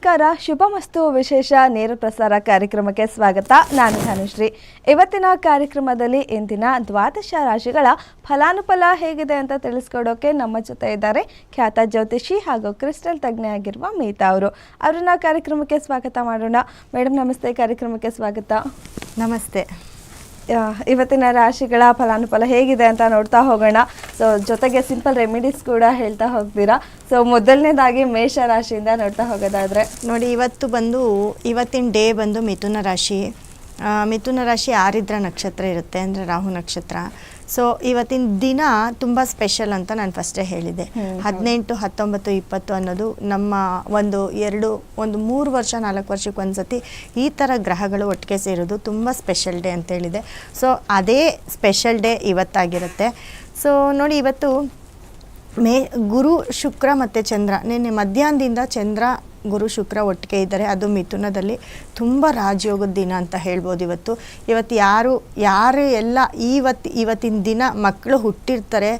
ನಮಸ್ಕಾರ ಶುಭಮಸ್ತು ವಿಶೇಷ ನೇರ ಪ್ರಸಾರ ಕಾರ್ಯಕ್ರಮಕ್ಕೆ ಸ್ವಾಗತ. ನಾನು ಧನುಶ್ರೀ. ಇವತ್ತಿನ ಕಾರ್ಯಕ್ರಮದಲ್ಲಿ ಇಂದಿನ ದ್ವಾದಶ ರಾಶಿಗಳ ಫಲಾನುಫಲ ಹೇಗಿದೆ ಅಂತ ತಿಳಿಸ್ಕೊಡೋಕೆ ನಮ್ಮ ಜೊತೆ ಇದ್ದಾರೆ ಖ್ಯಾತ ಜ್ಯೋತಿಷಿ ಹಾಗೂ ಕ್ರಿಸ್ಟಲ್ ತಜ್ಞೆ ಆಗಿರುವ ಮೀತಾ ಅವರು. ಅವ್ರನ್ನ ಕಾರ್ಯಕ್ರಮಕ್ಕೆ ಸ್ವಾಗತ ಮಾಡೋಣ. ಮೇಡಮ್ ನಮಸ್ತೆ. ಕಾರ್ಯಕ್ರಮಕ್ಕೆ ಸ್ವಾಗತ. ನಮಸ್ತೆ. ಇವತ್ತಿನ ರಾಶಿಗಳ ಫಲಾನುಫಲ ಹೇಗಿದೆ ಅಂತ ನೋಡ್ತಾ ಹೋಗೋಣ. ಸೊ ಜೊತೆಗೆ ಸಿಂಪಲ್ ರೆಮಿಡೀಸ್ ಕೂಡ ಹೇಳ್ತಾ ಹೋಗ್ತೀರಾ? ಸೊ ಮೊದಲನೇದಾಗಿ ಮೇಷ ರಾಶಿಯಿಂದ ನೋಡ್ತಾ ಹೋಗೋದಾದ್ರೆ. ನೋಡಿ, ಇವತ್ತು ಬಂದು, ಇವತ್ತಿನ ಡೇ ಬಂದು ಮಿಥುನ ರಾಶಿ. ಮಿಥುನ ರಾಶಿ ಆರಿದ್ರ ನಕ್ಷತ್ರ ಇರುತ್ತೆ, ಅಂದರೆ ರಾಹು ನಕ್ಷತ್ರ. ಸೊ ಇವತ್ತಿನ ದಿನ ತುಂಬ ಸ್ಪೆಷಲ್ ಅಂತ ನಾನು ಫಸ್ಟೇ ಹೇಳಿದೆ ಹದಿನೆಂಟು ಹತ್ತೊಂಬತ್ತು ಇಪ್ಪತ್ತು ಅನ್ನೋದು ನಮ್ಮ ಒಂದು ಎರಡು ಒಂದು ಮೂರು ವರ್ಷ ನಾಲ್ಕು ವರ್ಷಕ್ಕೆ ಒಂದ್ಸತಿ ಈ ಥರ ಗ್ರಹಗಳು ಒಟ್ಟಿಗೆ ಸೇರೋದು ತುಂಬ ಸ್ಪೆಷಲ್ ಡೇ ಅಂತ ಹೇಳಿದೆ ಸೊ ಅದೇ ಸ್ಪೆಷಲ್ ಡೇ ಇವತ್ತಾಗಿರುತ್ತೆ. ಸೊ ನೋಡಿ ಇವತ್ತು ಮೇ ಗುರು ಶುಕ್ರ ಮತ್ತು ಚಂದ್ರ ನಿನ್ನೆ ಮಧ್ಯಾಹ್ನದಿಂದ ಚಂದ್ರ ಗುರು ಶುಕ್ರ ಒಟ್ಟಿಗೆ ಇದ್ದಾರೆ. ಅದು ಮಿಥುನದಲ್ಲಿ ತುಂಬ ರಾಜಯೋಗದ ದಿನ ಅಂತ ಹೇಳ್ಬೋದು ಇವತ್ತು. ಇವತ್ತು ಯಾರು ಯಾರು ಎಲ್ಲ ಇವತ್ತು ಇವತ್ತಿನ ದಿನ ಮಕ್ಕಳು ಹುಟ್ಟಿರ್ತಾರೆ.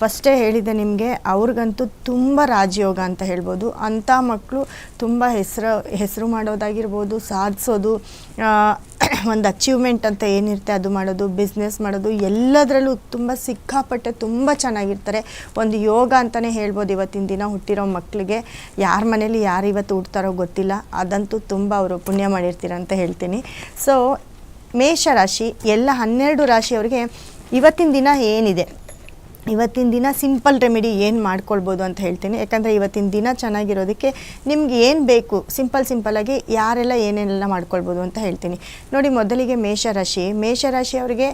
ಫಸ್ಟೇ ಹೇಳಿದೆ ನಿಮಗೆ, ಅವ್ರಿಗಂತೂ ತುಂಬ ರಾಜಯೋಗ ಅಂತ ಹೇಳ್ಬೋದು. ಅಂಥ ಮಕ್ಕಳು ತುಂಬ ಹೆಸರು ಹೆಸರು ಮಾಡೋದಾಗಿರ್ಬೋದು, ಸಾಧಿಸೋದು ಒಂದು ಅಚೀವ್ಮೆಂಟ್ ಅಂತ ಏನಿರುತ್ತೆ ಅದು ಮಾಡೋದು ಬಿಸ್ನೆಸ್ ಮಾಡೋದು, ಎಲ್ಲದರಲ್ಲೂ ತುಂಬ ಸಿಕ್ಕಾಪಟ್ಟೆ ತುಂಬ ಚೆನ್ನಾಗಿರ್ತಾರೆ. ಒಂದು ಯೋಗ ಅಂತಲೇ ಹೇಳ್ಬೋದು ಇವತ್ತಿನ ದಿನ ಹುಟ್ಟಿರೋ ಮಕ್ಕಳಿಗೆ ಯಾರ ಮನೇಲಿ ಯಾರು ಇವತ್ತು ಹುಡ್ತಾರೋ ಗೊತ್ತಿಲ್ಲ. ಅದಂತೂ ತುಂಬ ಅವರು ಪುಣ್ಯ ಮಾಡಿರ್ತೀರ ಅಂತ ಹೇಳ್ತೀನಿ. ಸೊ ಮೇಷರಾಶಿ, ಎಲ್ಲ ಹನ್ನೆರಡು ರಾಶಿಯವರಿಗೆ ಇವತ್ತಿನ ದಿನ ಏನಿದೆ? ಇವತ್ತಿನ ದಿನ ಸಿಂಪಲ್ ರೆಮಿಡಿ ಏನು ಮಾಡ್ಕೊಳ್ಬೋದು ಅಂತ ಹೇಳ್ತೀನಿ. ಯಾಕಂದರೆ ಇವತ್ತಿನ ದಿನ ಚೆನ್ನಾಗಿರೋದಕ್ಕೆ ನಿಮ್ಗೆ ಏನು ಬೇಕು, ಸಿಂಪಲ್ ಸಿಂಪಲ್ಲಾಗಿ ಯಾರೆಲ್ಲ ಏನೇನೆಲ್ಲ ಮಾಡ್ಕೊಳ್ಬೋದು ಅಂತ ಹೇಳ್ತೀನಿ. ನೋಡಿ, ಮೊದಲಿಗೆ ಮೇಷರಾಶಿ. ಮೇಷರಾಶಿಯವರಿಗೆ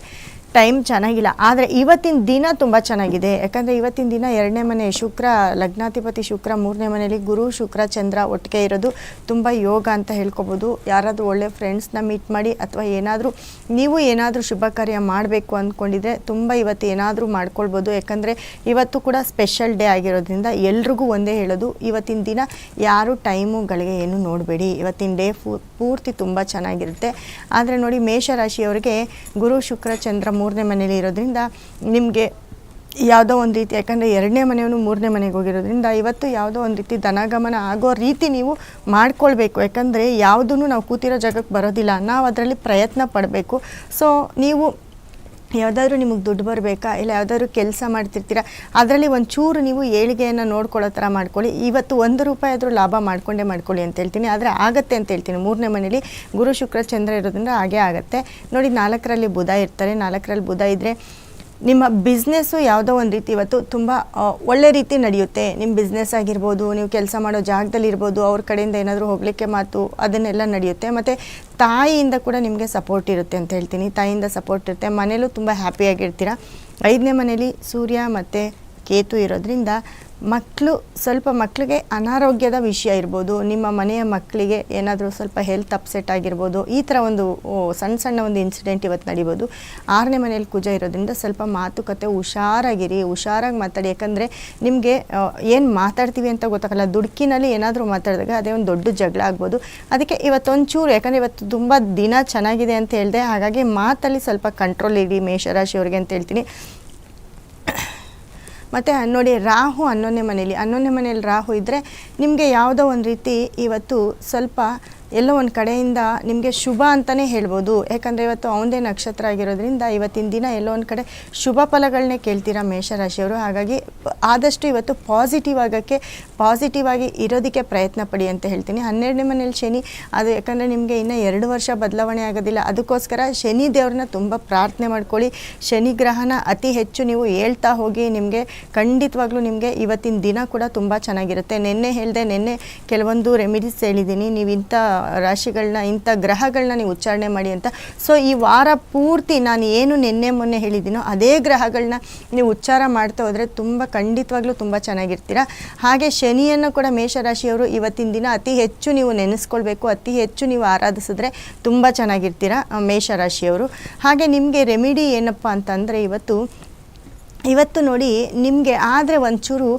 ಟೈಮ್ ಚೆನ್ನಾಗಿಲ್ಲ. ಆದರೆ ಇವತ್ತಿನ ದಿನ ತುಂಬ ಚೆನ್ನಾಗಿದೆ. ಯಾಕಂದರೆ ಇವತ್ತಿನ ದಿನ ಎರಡನೇ ಮನೆ ಶುಕ್ರ, ಲಗ್ನಾಧಿಪತಿ ಶುಕ್ರ, ಮೂರನೇ ಮನೆಯಲ್ಲಿ ಗುರು ಶುಕ್ರ, ಚಂದ್ರ ಒಟ್ಟಿಗೆ ಇರೋದು ತುಂಬ ಯೋಗ ಅಂತ ಹೇಳ್ಕೊಬೋದು. ಯಾರಾದರೂ ಒಳ್ಳೆ ಫ್ರೆಂಡ್ಸ್ನ ಮೀಟ್ ಮಾಡಿ ಅಥವಾ ಏನಾದರೂ ನೀವು ಏನಾದರೂ ಶುಭ ಕಾರ್ಯ ಮಾಡಬೇಕು ಅಂದ್ಕೊಂಡಿದ್ರೆ ತುಂಬ ಇವತ್ತು ಏನಾದರೂ ಮಾಡ್ಕೊಳ್ಬೋದು. ಯಾಕಂದರೆ ಇವತ್ತು ಕೂಡ ಸ್ಪೆಷಲ್ ಡೇ ಆಗಿರೋದ್ರಿಂದ ಎಲ್ರಿಗೂ ಒಂದೇ ಹೇಳೋದು, ಇವತ್ತಿನ ದಿನ ಯಾರು ಟೈಮುಗಳಿಗೆ ಏನು ನೋಡಬೇಡಿ. ಇವತ್ತಿನ ಡೇ ಪೂರ್ತಿ ತುಂಬ ಚೆನ್ನಾಗಿರುತ್ತೆ. ಆದರೆ ನೋಡಿ ಮೇಷರಾಶಿಯವರಿಗೆ ಗುರು ಶುಕ್ರ, ಚಂದ್ರ ಮೂರನೇ ಮನೇಲಿ ಇರೋದ್ರಿಂದ ನಿಮಗೆ ಯಾವುದೋ ಒಂದು ರೀತಿ, ಯಾಕಂದರೆ ಎರಡನೇ ಮನೆಯವನು ಮೂರನೇ ಮನೆಗೆ ಹೋಗಿರೋದ್ರಿಂದ ಇವತ್ತು ಯಾವುದೋ ಒಂದು ರೀತಿ ಧನಗಮನ ಆಗೋ ರೀತಿ ನೀವು ಮಾಡ್ಕೊಳ್ಬೇಕು. ಯಾಕಂದರೆ ಯಾವುದೂ ನಾವು ಕೂತಿರೋ ಜಾಗಕ್ಕೆ ಬರೋದಿಲ್ಲ. ನಾವು ಅದರಲ್ಲಿ ಪ್ರಯತ್ನ ಪಡಬೇಕು. ಸೊ ನೀವು ಯಾವುದಾದ್ರೂ ನಿಮಗೆ ದುಡ್ಡು ಬರಬೇಕಾ? ಇಲ್ಲ ಯಾವುದಾದ್ರೂ ಕೆಲಸ ಮಾಡ್ತಿರ್ತೀರಾ? ಅದರಲ್ಲಿ ಒಂಚೂರು ನೀವು ಏಳಿಗೆಯನ್ನು ನೋಡ್ಕೊಳ್ಳೋ ಥರ ಮಾಡ್ಕೊಳ್ಳಿ. ಇವತ್ತು ಒಂದು ರೂಪಾಯಿ ಆದರೂ ಲಾಭ ಮಾಡಿಕೊಂಡೇ ಮಾಡ್ಕೊಳ್ಳಿ ಅಂತ ಹೇಳ್ತೀನಿ. ಆದರೆ ಆಗತ್ತೆ ಅಂತ ಹೇಳ್ತೀನಿ. ಮೂರನೇ ಮನೇಲಿ ಗುರು ಶುಕ್ರ ಚಂದ್ರ ಇರೋದ್ರಿಂದ ಹಾಗೇ ಆಗುತ್ತೆ. ನೋಡಿ ನಾಲ್ಕರಲ್ಲಿ ಬುಧ ಇರ್ತಾರೆ. ನಾಲ್ಕರಲ್ಲಿ ಬುಧ ಇದ್ದರೆ ನಿಮ್ಮ ಬಿಸ್ನೆಸ್ಸು ಯಾವುದೋ ಒಂದು ರೀತಿ ಇವತ್ತು ತುಂಬ ಒಳ್ಳೆ ರೀತಿ ನಡೆಯುತ್ತೆ. ನಿಮ್ಮ ಬಿಸ್ನೆಸ್ ಆಗಿರ್ಬೋದು, ನೀವು ಕೆಲಸ ಮಾಡೋ ಜಾಗದಲ್ಲಿ ಇರ್ಬೋದು, ಅವ್ರ ಕಡೆಯಿಂದ ಏನಾದರೂ ಹೋಗಲಿಕ್ಕೆ ಮಾತು, ಅದನ್ನೆಲ್ಲ ನಡೆಯುತ್ತೆ. ಮತ್ತು ತಾಯಿಯಿಂದ ಕೂಡ ನಿಮಗೆ ಸಪೋರ್ಟ್ ಇರುತ್ತೆ ಅಂತ ಹೇಳ್ತೀನಿ. ತಾಯಿಯಿಂದ ಸಪೋರ್ಟ್ ಇರುತ್ತೆ. ಮನೇಲೂ ತುಂಬ ಹ್ಯಾಪಿಯಾಗಿರ್ತೀರ ಐದನೇ ಮನೇಲಿ ಸೂರ್ಯ ಮತ್ತು ಕೇತು ಇರೋದ್ರಿಂದ ಮಕ್ಕಳು ಸ್ವಲ್ಪ ಮಕ್ಕಳಿಗೆ ಅನಾರೋಗ್ಯದ ವಿಷಯ ಇರ್ಬೋದು, ನಿಮ್ಮ ಮನೆಯ ಮಕ್ಕಳಿಗೆ ಏನಾದರೂ ಸ್ವಲ್ಪ ಹೆಲ್ತ್ ಅಪ್ಸೆಟ್ ಆಗಿರ್ಬೋದು, ಈ ಥರ ಒಂದು ಸಣ್ಣ ಸಣ್ಣ ಒಂದು ಇನ್ಸಿಡೆಂಟ್ ಇವತ್ತು ನಡಿಬೋದು. ಆರನೇ ಮನೆಯಲ್ಲಿ ಕುಜ ಇರೋದ್ರಿಂದ ಸ್ವಲ್ಪ ಮಾತುಕತೆ ಹುಷಾರಾಗಿರಿ, ಹುಷಾರಾಗಿ ಮಾತಾಡಿ. ಯಾಕಂದರೆ ನಿಮಗೆ ಏನು ಮಾತಾಡ್ತೀವಿ ಅಂತ ಗೊತ್ತಾಗಲ್ಲ. ದುಡುಕಿನಲ್ಲಿ ಏನಾದರೂ ಮಾತಾಡಿದಾಗ ಅದೇ ಒಂದು ದೊಡ್ಡ ಜಗಳ ಆಗ್ಬೋದು. ಅದಕ್ಕೆ ಇವತ್ತೊಂಚೂರು, ಯಾಕಂದರೆ ಇವತ್ತು ತುಂಬ ದಿನ ಚೆನ್ನಾಗಿದೆ ಅಂತ ಹೇಳಿದೆ. ಹಾಗಾಗಿ ಮಾತಲ್ಲಿ ಸ್ವಲ್ಪ ಕಂಟ್ರೋಲ್ ಇಡಿ ಮೇಷರಾಶಿಯವ್ರಿಗೆ ಅಂತ ಹೇಳ್ತೀನಿ. ಮತ್ತು ನೋಡಿ ರಾಹು ಹನ್ನೊಂದನೇ ಮನೇಲಿ. ಹನ್ನೊಂದನೇ ಮನೇಲಿ ರಾಹು ಇದ್ದರೆ ನಿಮಗೆ ಯಾವುದೋ ಒಂದು ರೀತಿ ಇವತ್ತು ಸ್ವಲ್ಪ ಎಲ್ಲೋ ಒಂದು ಕಡೆಯಿಂದ ನಿಮಗೆ ಶುಭ ಅಂತಲೇ ಹೇಳ್ಬೋದು. ಯಾಕಂದರೆ ಇವತ್ತು ಅವನದೇ ನಕ್ಷತ್ರ ಆಗಿರೋದ್ರಿಂದ ಇವತ್ತಿನ ದಿನ ಎಲ್ಲೋ ಒಂದು ಕಡೆ ಶುಭ ಫಲಗಳನ್ನೇ ಕೇಳ್ತೀರಾ ಮೇಷರಾಶಿಯವರು. ಹಾಗಾಗಿ ಆದಷ್ಟು ಇವತ್ತು ಪಾಸಿಟಿವ್ ಆಗೋಕ್ಕೆ ಪಾಸಿಟಿವ್ ಆಗಿ ಇರೋದಕ್ಕೆ ಪ್ರಯತ್ನ ಪಡಿ ಅಂತ ಹೇಳ್ತೀನಿ. ಹನ್ನೆರಡನೇ ಮನೇಲಿ ಶನಿ, ಅದು ಯಾಕಂದರೆ ನಿಮಗೆ ಇನ್ನೂ ಎರಡು ವರ್ಷ ಬದಲಾವಣೆ ಆಗೋದಿಲ್ಲ. ಅದಕ್ಕೋಸ್ಕರ ಶನಿ ದೇವ್ರನ್ನ ತುಂಬ ಪ್ರಾರ್ಥನೆ ಮಾಡ್ಕೊಳ್ಳಿ. ಶನಿ ಗ್ರಹನ ಅತಿ ಹೆಚ್ಚು ನೀವು ಹೇಳ್ತಾ ಹೋಗಿ ನಿಮಗೆ ಖಂಡಿತವಾಗ್ಲೂ ನಿಮಗೆ ಇವತ್ತಿನ ದಿನ ಕೂಡ ತುಂಬ ಚೆನ್ನಾಗಿರುತ್ತೆ. ನಿನ್ನೆ ಹೇಳಿದೆ, ನಿನ್ನೆ ಕೆಲವೊಂದು ರೆಮಿಡೀಸ್ ಹೇಳಿದ್ದೀನಿ. ನೀವು ಇಂಥ ರಾಶಿಗಳನ್ನ, ಇಂಥ ಗ್ರಹಗಳನ್ನ ನೀವು ಉಚ್ಚಾರಣೆ ಮಾಡಿ ಅಂತ. ಸೊ ಈ ವಾರ ಪೂರ್ತಿ ನಾನು ಏನು ನಿನ್ನೆ ಮೊನ್ನೆ ಹೇಳಿದ್ದೀನೋ ಅದೇ ಗ್ರಹಗಳನ್ನ ನೀವು ಉಚ್ಚಾರ ಮಾಡ್ತಾ ಹೋದರೆ ತುಂಬ ಖಂಡಿತವಾಗ್ಲೂ ತುಂಬ ಚೆನ್ನಾಗಿರ್ತೀರ. ಹಾಗೆ ಶನಿಯನ್ನು ಕೂಡ ಮೇಷರಾಶಿಯವರು ಇವತ್ತಿನ ದಿನ ಅತಿ ಹೆಚ್ಚು ನೀವು ನೆನೆಸ್ಕೊಳ್ಬೇಕು, ಅತಿ ಹೆಚ್ಚು ನೀವು ಆರಾಧಿಸಿದ್ರೆ ತುಂಬ ಚೆನ್ನಾಗಿರ್ತೀರ ಮೇಷರಾಶಿಯವರು. ಹಾಗೆ ನಿಮಗೆ ರೆಮಿಡಿ ಏನಪ್ಪ ಅಂತಂದರೆ ಇವತ್ತು ಇವತ್ತು ನೋಡಿ ನಿಮಗೆ ಆದರೆ ಒಂಚೂರು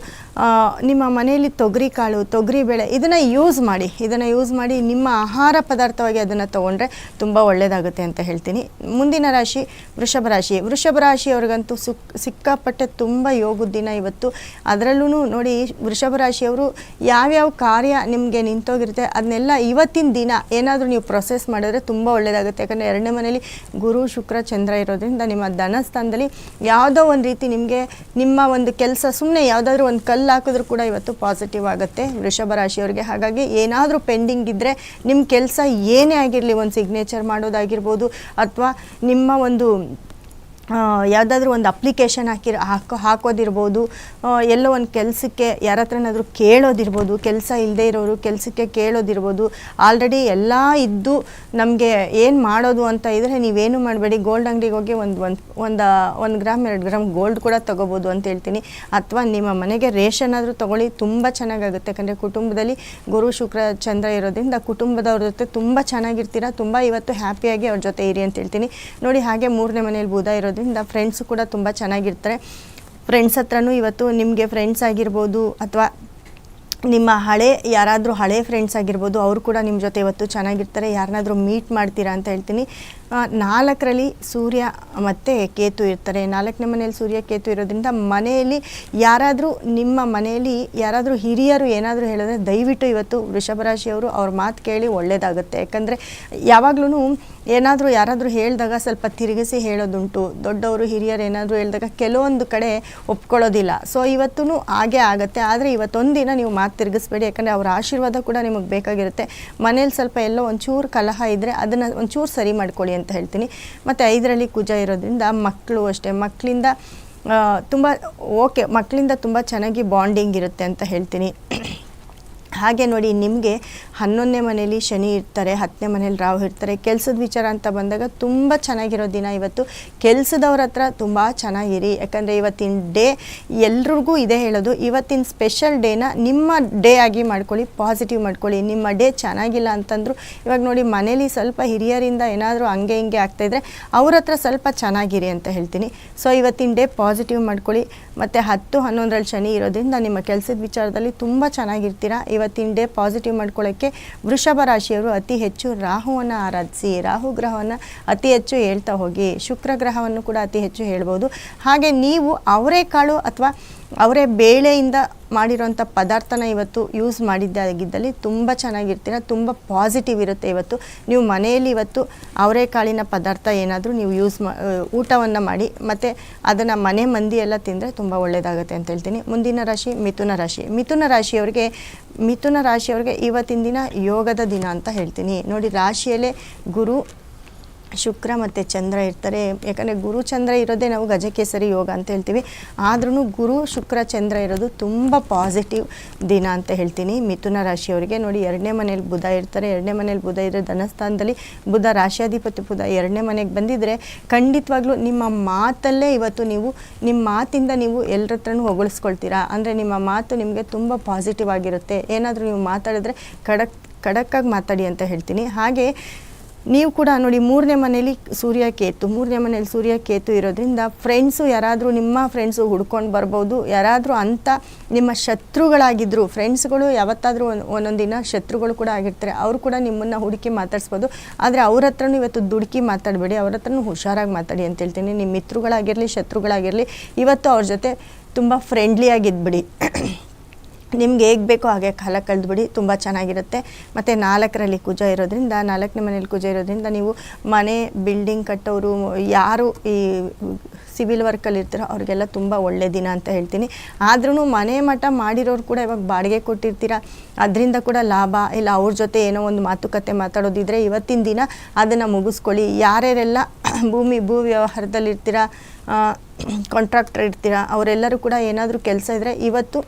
ನಿಮ್ಮ ಮನೆಯಲ್ಲಿ ತೊಗರಿ ಕಾಳು, ತೊಗರಿ ಬೇಳೆ, ಇದನ್ನು ಯೂಸ್ ಮಾಡಿ, ಇದನ್ನು ಯೂಸ್ ಮಾಡಿ ನಿಮ್ಮ ಆಹಾರ ಪದಾರ್ಥವಾಗಿ ಅದನ್ನು ತೊಗೊಂಡ್ರೆ ತುಂಬ ಒಳ್ಳೆಯದಾಗುತ್ತೆ ಅಂತ ಹೇಳ್ತೀನಿ. ಮುಂದಿನ ರಾಶಿ ವೃಷಭ ರಾಶಿ. ವೃಷಭ ರಾಶಿಯವ್ರಿಗಂತೂ ಸುಕ್, ಸಿಕ್ಕಾಪಟ್ಟೆ ತುಂಬ ಯೋಗದ ದಿನ ಇವತ್ತು. ಅದರಲ್ಲೂ ನೋಡಿ ವೃಷಭ ರಾಶಿಯವರು ಯಾವ್ಯಾವ ಕಾರ್ಯ ನಿಮಗೆ ನಿಂತೋಗಿರುತ್ತೆ ಅದನ್ನೆಲ್ಲ ಇವತ್ತಿನ ದಿನ ಏನಾದರೂ ನೀವು ಪ್ರೊಸೆಸ್ ಮಾಡಿದ್ರೆ ತುಂಬ ಒಳ್ಳೆಯದಾಗುತ್ತೆ ಯಾಕಂದರೆ ಎರಡನೇ ಮನೆಯಲ್ಲಿ ಗುರು, ಶುಕ್ರ, ಚಂದ್ರ ಇರೋದ್ರಿಂದ ನಿಮ್ಮ ಧನಸ್ಥಾನದಲ್ಲಿ ಯಾವುದೋ ಒಂದು ರೀತಿ ನಿಮಗೆ ನಿಮ್ಮ ಒಂದು ಕೆಲಸ ಸುಮ್ಮನೆ ಯಾವುದಾದ್ರೂ ಒಂದು ಕಲ್ಲು ಹಾಕಿದ್ರೂ ಕೂಡ ಇವತ್ತು ಪಾಸಿಟಿವ್ ಆಗುತ್ತೆ. ವೃಷಭ ರಾಶಿಯವರಿಗೆ. ಹಾಗಾಗಿ ಏನಾದರೂ ಪೆಂಡಿಂಗ್ ಇದ್ದರೆ ನಿಮ್ಮ ಕೆಲಸ ಏನೇ ಆಗಿರಲಿ, ಒಂದು ಸಿಗ್ನೇಚರ್ ಮಾಡೋದಾಗಿರ್ಬೋದು, ಅಥವಾ ನಿಮ್ಮ ಒಂದು ಯಾವುದಾದ್ರೂ ಒಂದು ಅಪ್ಲಿಕೇಶನ್ ಹಾಕಿರೋ ಹಾಕೋ, ಹಾಕೋದಿರ್ಬೋದು ಎಲ್ಲೋ ಒಂದು ಕೆಲಸಕ್ಕೆ ಯಾರ ಹತ್ರನಾದರೂ ಕೇಳೋದಿರ್ಬೋದು, ಕೆಲಸ ಇಲ್ಲದೆ ಇರೋರು ಕೆಲಸಕ್ಕೆ ಕೇಳೋದಿರ್ಬೋದು ಆಲ್ರೆಡಿ ಎಲ್ಲ ಇದ್ದು ನಮಗೆ ಏನು ಮಾಡೋದು ಅಂತ ಇದ್ದರೆ ನೀವೇನು ಮಾಡಬೇಡಿ ಗೋಲ್ಡ್ ಅಂಗಡಿಗೆ ಹೋಗಿ ಒಂದು ಒಂದು ಒಂದು ಒಂದು ಗ್ರಾಮ್ ಎರಡು ಗ್ರಾಮ್ ಗೋಲ್ಡ್ ಕೂಡ ತೊಗೋಬೋದು ಅಂತ ಹೇಳ್ತೀನಿ. ಅಥವಾ ನಿಮ್ಮ ಮನೆಗೆ ರೇಷನ್ ಆದರೂ ತೊಗೊಳ್ಳಿ, ತುಂಬ ಚೆನ್ನಾಗಾಗುತ್ತೆ. ಯಾಕಂದರೆ ಕುಟುಂಬದಲ್ಲಿ ಗುರು, ಶುಕ್ರ, ಚಂದ್ರ ಇರೋದ್ರಿಂದ ಕುಟುಂಬದವ್ರ ಜೊತೆ ತುಂಬ ಚೆನ್ನಾಗಿರ್ತೀರ, ತುಂಬ ಇವತ್ತು ಹ್ಯಾಪಿಯಾಗಿ ಅವ್ರ ಜೊತೆ ಇರಿ ಅಂತ ಹೇಳ್ತೀನಿ. ನೋಡಿ, ಹಾಗೆ ಮೂರನೇ ಮನೇಲಿ ಬುಧ ಇರೋದ್ರಿಂದ ಫ್ರೆಂಡ್ಸ್ ಕೂಡ ತುಂಬ ಚೆನ್ನಾಗಿರ್ತಾರೆ. ಫ್ರೆಂಡ್ಸ್ ಹತ್ರನೂ ಇವತ್ತು ನಿಮಗೆ ಫ್ರೆಂಡ್ಸ್ ಆಗಿರ್ಬೋದು ಅಥವಾ ನಿಮ್ಮ ಹಳೆ, ಯಾರಾದರೂ ಹಳೆ ಫ್ರೆಂಡ್ಸ್ ಆಗಿರ್ಬೋದು, ಅವರು ಕೂಡ ನಿಮ್ಮ ಜೊತೆ ಇವತ್ತು ಚೆನ್ನಾಗಿರ್ತಾರೆ. ಯಾರನ್ನಾದರೂ ಮೀಟ್ ಮಾಡ್ತೀರಾ ಅಂತ ಹೇಳ್ತೀನಿ. ನಾಲ್ಕರಲ್ಲಿ ಸೂರ್ಯ ಮತ್ತು ಕೇತು ಇರ್ತಾರೆ. ನಾಲ್ಕನೇ ಮನೆಯಲ್ಲಿ ಸೂರ್ಯ ಕೇತು ಇರೋದ್ರಿಂದ ಮನೆಯಲ್ಲಿ ಯಾರಾದರೂ ನಿಮ್ಮ ಮನೆಯಲ್ಲಿ ಯಾರಾದರೂ ಹಿರಿಯರು ಏನಾದರೂ ಹೇಳಿದ್ರೆ ದಯವಿಟ್ಟು ಇವತ್ತು ವೃಷಭ ರಾಶಿಯವರು ಅವ್ರ ಮಾತು ಕೇಳಿ ಒಳ್ಳೆಯದಾಗುತ್ತೆ ಯಾಕಂದರೆ ಯಾವಾಗ್ಲೂ ಏನಾದರೂ ಯಾರಾದರೂ ಹೇಳಿದಾಗ ಸ್ವಲ್ಪ ತಿರುಗಿಸಿ ಹೇಳೋದುಂಟು. ದೊಡ್ಡವರು, ಹಿರಿಯರು ಏನಾದರೂ ಹೇಳಿದಾಗ ಕೆಲವೊಂದು ಕಡೆ ಒಪ್ಕೊಳ್ಳೋದಿಲ್ಲ. ಸೊ ಇವತ್ತೂ ಹಾಗೆ ಆಗುತ್ತೆ. ಆದರೆ ಇವತ್ತೊಂದು ದಿನ ನೀವು ಮಾತು ತಿರುಗಿಸ್ಬೇಡಿ. ಯಾಕಂದರೆ ಅವರ ಆಶೀರ್ವಾದ ಕೂಡ ನಿಮಗೆ ಬೇಕಾಗಿರುತ್ತೆ. ಮನೇಲಿ ಸ್ವಲ್ಪ ಎಲ್ಲೋ ಒಂಚೂರು ಕಲಹ ಇದ್ದರೆ ಅದನ್ನು ಒಂಚೂರು ಸರಿ ಮಾಡ್ಕೊಳ್ಳಿ. ಅಂತ ಹೇಳ್ತೀನಿ. ಮತ್ತು ಐದರಲ್ಲಿ ಕುಜ ಇರೋದ್ರಿಂದ ಮಕ್ಕಳು ಅಷ್ಟೇ. ಮಕ್ಕಳಿಂದ ತುಂಬ, ಓಕೆ, ಮಕ್ಕಳಿಂದ ತುಂಬ ಚೆನ್ನಾಗಿ ಬಾಂಡಿಂಗ್ ಇರುತ್ತೆ ಅಂತ ಹೇಳ್ತೀನಿ. ಹಾಗೆ ನೋಡಿ ನಿಮಗೆ ಹನ್ನೊಂದನೇ ಮನೇಲಿ ಶನಿ ಇರ್ತಾರೆ, ಹತ್ತನೇ ಮನೇಲಿ ರಾಹು ಇರ್ತಾರೆ, ಕೆಲಸದ ವಿಚಾರ ಅಂತ ಬಂದಾಗ ತುಂಬ ಚೆನ್ನಾಗಿರೋ ದಿನ ಇವತ್ತು. ಕೆಲಸದವ್ರ ಹತ್ರ ತುಂಬ ಚೆನ್ನಾಗಿರಿ. ಯಾಕಂದರೆ ಇವತ್ತಿನ ಡೇ ಎಲ್ರಿಗೂ ಇದೇ ಹೇಳೋದು. ಇವತ್ತಿನ ಸ್ಪೆಷಲ್ ಡೇನ ನಿಮ್ಮ ಡೇ ಆಗಿ ಮಾಡ್ಕೊಳ್ಳಿ, ಪಾಸಿಟಿವ್ ಮಾಡ್ಕೊಳ್ಳಿ. ನಿಮ್ಮ ಡೇ ಚೆನ್ನಾಗಿಲ್ಲ ಅಂತಂದ್ರು ಇವಾಗ ನೋಡಿ ಮನೇಲಿ ಸ್ವಲ್ಪ ಹಿರಿಯರಿಂದ ಏನಾದರೂ ಹಂಗೆ ಹಿಂಗೆ ಆಗ್ತಾಯಿದ್ರೆ ಅವ್ರ ಹತ್ರ ಸ್ವಲ್ಪ ಚೆನ್ನಾಗಿರಿ ಅಂತ ಹೇಳ್ತೀನಿ. ಸೊ ಇವತ್ತಿನ ಡೇ ಪಾಸಿಟಿವ್ ಮಾಡ್ಕೊಳ್ಳಿ. ಮತ್ತು ಹತ್ತು ಹನ್ನೊಂದರಲ್ಲಿ ಶನಿ ಇರೋದ್ರಿಂದ ನಿಮ್ಮ ಕೆಲಸದ ವಿಚಾರದಲ್ಲಿ ತುಂಬ ಚೆನ್ನಾಗಿರ್ತೀರಾ? ಇವತ್ತಿನ ಡೇ ಪಾಸಿಟಿವ್ ಮಾಡ್ಕೊಳ್ಳೋಕ್ಕೆ ವೃಷಭ ರಾಶಿಯವರು ಅತಿ ಹೆಚ್ಚು ರಾಹುವನ್ನು ಆರಾಧಿಸಿ, ರಾಹು ಗ್ರಹವನ್ನು ಅತಿ ಹೆಚ್ಚು ಹೇಳ್ತಾ ಹೋಗಿ, ಶುಕ್ರ ಗ್ರಹವನ್ನು ಕೂಡ ಅತಿ ಹೆಚ್ಚು ಹೇಳ್ಬೋದು. ಹಾಗೆ ನೀವು ಅವರೇಕಾಳು ಅಥವಾ ಅವರೇ ಬೇಳೆಯಿಂದ ಮಾಡಿರೋಂಥ ಪದಾರ್ಥನ ಇವತ್ತು ಯೂಸ್ ಮಾಡಿದ್ದಾಗಿದ್ದಲ್ಲಿ ತುಂಬ ಚೆನ್ನಾಗಿರ್ತೀರ, ತುಂಬ ಪಾಸಿಟಿವ್ ಇರುತ್ತೆ ಇವತ್ತು. ನೀವು ಮನೆಯಲ್ಲಿ ಇವತ್ತು ಅವರೆಕಾಳಿನ ಪದಾರ್ಥ ಏನಾದರೂ ನೀವು ಯೂಸ್ ಮಾ ಊಟವನ್ನು ಮಾಡಿ, ಮತ್ತು ಅದನ್ನು ಮನೆ ಮಂದಿ ಎಲ್ಲ ತಿಂದರೆ ತುಂಬ ಒಳ್ಳೆಯದಾಗುತ್ತೆ ಅಂತ ಹೇಳ್ತೀನಿ. ಮುಂದಿನ ರಾಶಿ ಮಿಥುನ ರಾಶಿ. ಮಿಥುನ ರಾಶಿಯವರಿಗೆ ಮಿಥುನ ರಾಶಿಯವರಿಗೆ ಇವತ್ತಿನ ದಿನ ಯೋಗದ ದಿನ ಅಂತ ಹೇಳ್ತೀನಿ. ನೋಡಿ, ರಾಶಿಯಲ್ಲೇ ಗುರು ಶುಕ್ರ ಮತ್ತು ಚಂದ್ರ ಇರ್ತಾರೆ. ಯಾಕಂದರೆ ಗುರು ಚಂದ್ರ ಇರೋದೇ ನಾವು ಗಜಕೇಸರಿ ಯೋಗ ಅಂತ ಹೇಳ್ತೀವಿ. ಆದ್ರೂ ಗುರು, ಶುಕ್ರ, ಚಂದ್ರ ಇರೋದು ತುಂಬ ಪಾಸಿಟಿವ್ ದಿನ ಅಂತ ಹೇಳ್ತೀನಿ. ಮಿಥುನ ರಾಶಿಯವರಿಗೆ ನೋಡಿ, ಎರಡನೇ ಮನೇಲಿ ಬುಧ ಇರ್ತಾರೆ. ಎರಡನೇ ಮನೇಲಿ ಬುಧ ಇದ್ದರೆ ಧನಸ್ಥಾನದಲ್ಲಿ ಬುಧ ರಾಶಿಯಾಧಿಪತಿ ಬುಧ ಎರಡನೇ ಮನೆಗೆ ಬಂದಿದ್ದರೆ ಖಂಡಿತವಾಗ್ಲೂ ನಿಮ್ಮ ಮಾತಲ್ಲೇ ಇವತ್ತು ನೀವು, ನಿಮ್ಮ ಮಾತಿಂದ ನೀವು ಎಲ್ಲರ ಹತ್ರನೂ ಹೊಗಳಿಸ್ಕೊಳ್ತೀರಾ? ಅಂದರೆ ನಿಮ್ಮ ಮಾತು ನಿಮಗೆ ತುಂಬ ಪಾಸಿಟಿವ್ ಆಗಿರುತ್ತೆ. ಏನಾದರೂ ನೀವು ಮಾತಾಡಿದ್ರೆ ಖಡಕ್ ಖಡಕ್ಕಾಗಿ ಮಾತಾಡಿ ಅಂತ ಹೇಳ್ತೀನಿ. ಹಾಗೆ ನೀವು ಕೂಡ ನೋಡಿ ಮೂರನೇ ಮನೇಲಿ ಸೂರ್ಯ ಕೇತು, ಮೂರನೇ ಮನೇಲಿ ಸೂರ್ಯ ಕೇತು ಇರೋದ್ರಿಂದ ಫ್ರೆಂಡ್ಸು ಯಾರಾದರೂ ನಿಮ್ಮ ಫ್ರೆಂಡ್ಸು ಹುಡ್ಕೊಂಡು ಬರ್ಬೋದು. ಯಾರಾದರೂ ಅಂಥ ನಿಮ್ಮ ಶತ್ರುಗಳಾಗಿದ್ದರು ಫ್ರೆಂಡ್ಸ್ಗಳು ಯಾವತ್ತಾದರೂ ಒಂದು, ಒಂದೊಂದು ದಿನ ಶತ್ರುಗಳು ಕೂಡ ಆಗಿರ್ತಾರೆ. ಅವರು ಕೂಡ ನಿಮ್ಮನ್ನು ಹುಡುಕಿ ಮಾತಾಡಿಸ್ಬೋದು. ಆದರೆ ಅವ್ರ ಹತ್ರನೂ ಇವತ್ತು ದುಡುಕಿ ಮಾತಾಡಬೇಡಿ, ಅವ್ರ ಹತ್ರನೂ ಹುಷಾರಾಗಿ ಮಾತಾಡಿ ಅಂತ ಹೇಳ್ತೀನಿ. ನಿಮ್ಮ ಮಿತ್ರಗಳಾಗಿರಲಿ, ಶತ್ರುಗಳಾಗಿರಲಿ, ಇವತ್ತು ಅವ್ರ ಜೊತೆ ತುಂಬ ಫ್ರೆಂಡ್ಲಿಯಾಗಿದ್ಬಿಡಿ ನಿಮ್ಗೆ ಹೇಗೆ ಬೇಕೋ ಹಾಗೆ ಕಾಲ ಕಳೆದ್ಬಿಡಿ, ತುಂಬ ಚೆನ್ನಾಗಿರುತ್ತೆ. ಮತ್ತು ನಾಲ್ಕರಲ್ಲಿ ಕುಜ ಇರೋದ್ರಿಂದ, ನಾಲ್ಕನೇ ಮನೇಲಿ ಕುಜ ಇರೋದ್ರಿಂದ ನೀವು ಮನೆ ಬಿಲ್ಡಿಂಗ್ ಕಟ್ಟೋರು, ಯಾರು ಈ ಸಿವಿಲ್ ವರ್ಕಲ್ಲಿ ಇರ್ತಾರೋ ಅವ್ರಿಗೆಲ್ಲ ತುಂಬ ಒಳ್ಳೆ ದಿನ ಅಂತ ಹೇಳ್ತೀನಿ. ಆದ್ರೂ ಮನೆ ಮಠ ಮಾಡಿರೋರು ಕೂಡ ಇವಾಗ ಬಾಡಿಗೆ ಕೊಟ್ಟಿರ್ತೀರ? ಅದರಿಂದ ಕೂಡ ಲಾಭ? ಇಲ್ಲ ಅವ್ರ ಜೊತೆ ಏನೋ ಒಂದು ಮಾತುಕತೆ ಮಾತಾಡೋದಿದ್ರೆ ಇವತ್ತಿನ ದಿನ ಅದನ್ನು ಮುಗಿಸ್ಕೊಳ್ಳಿ. ಯಾರ್ಯಾರೆಲ್ಲ ಭೂಮಿ, ಭೂ ವ್ಯವಹಾರದಲ್ಲಿ ಇರ್ತೀರ ಕಾಂಟ್ರಾಕ್ಟರ್ ಇರ್ತೀರ, ಅವರೆಲ್ಲರೂ ಕೂಡ ಏನಾದರೂ ಕೆಲಸ ಇದ್ದರೆ ಇವತ್ತು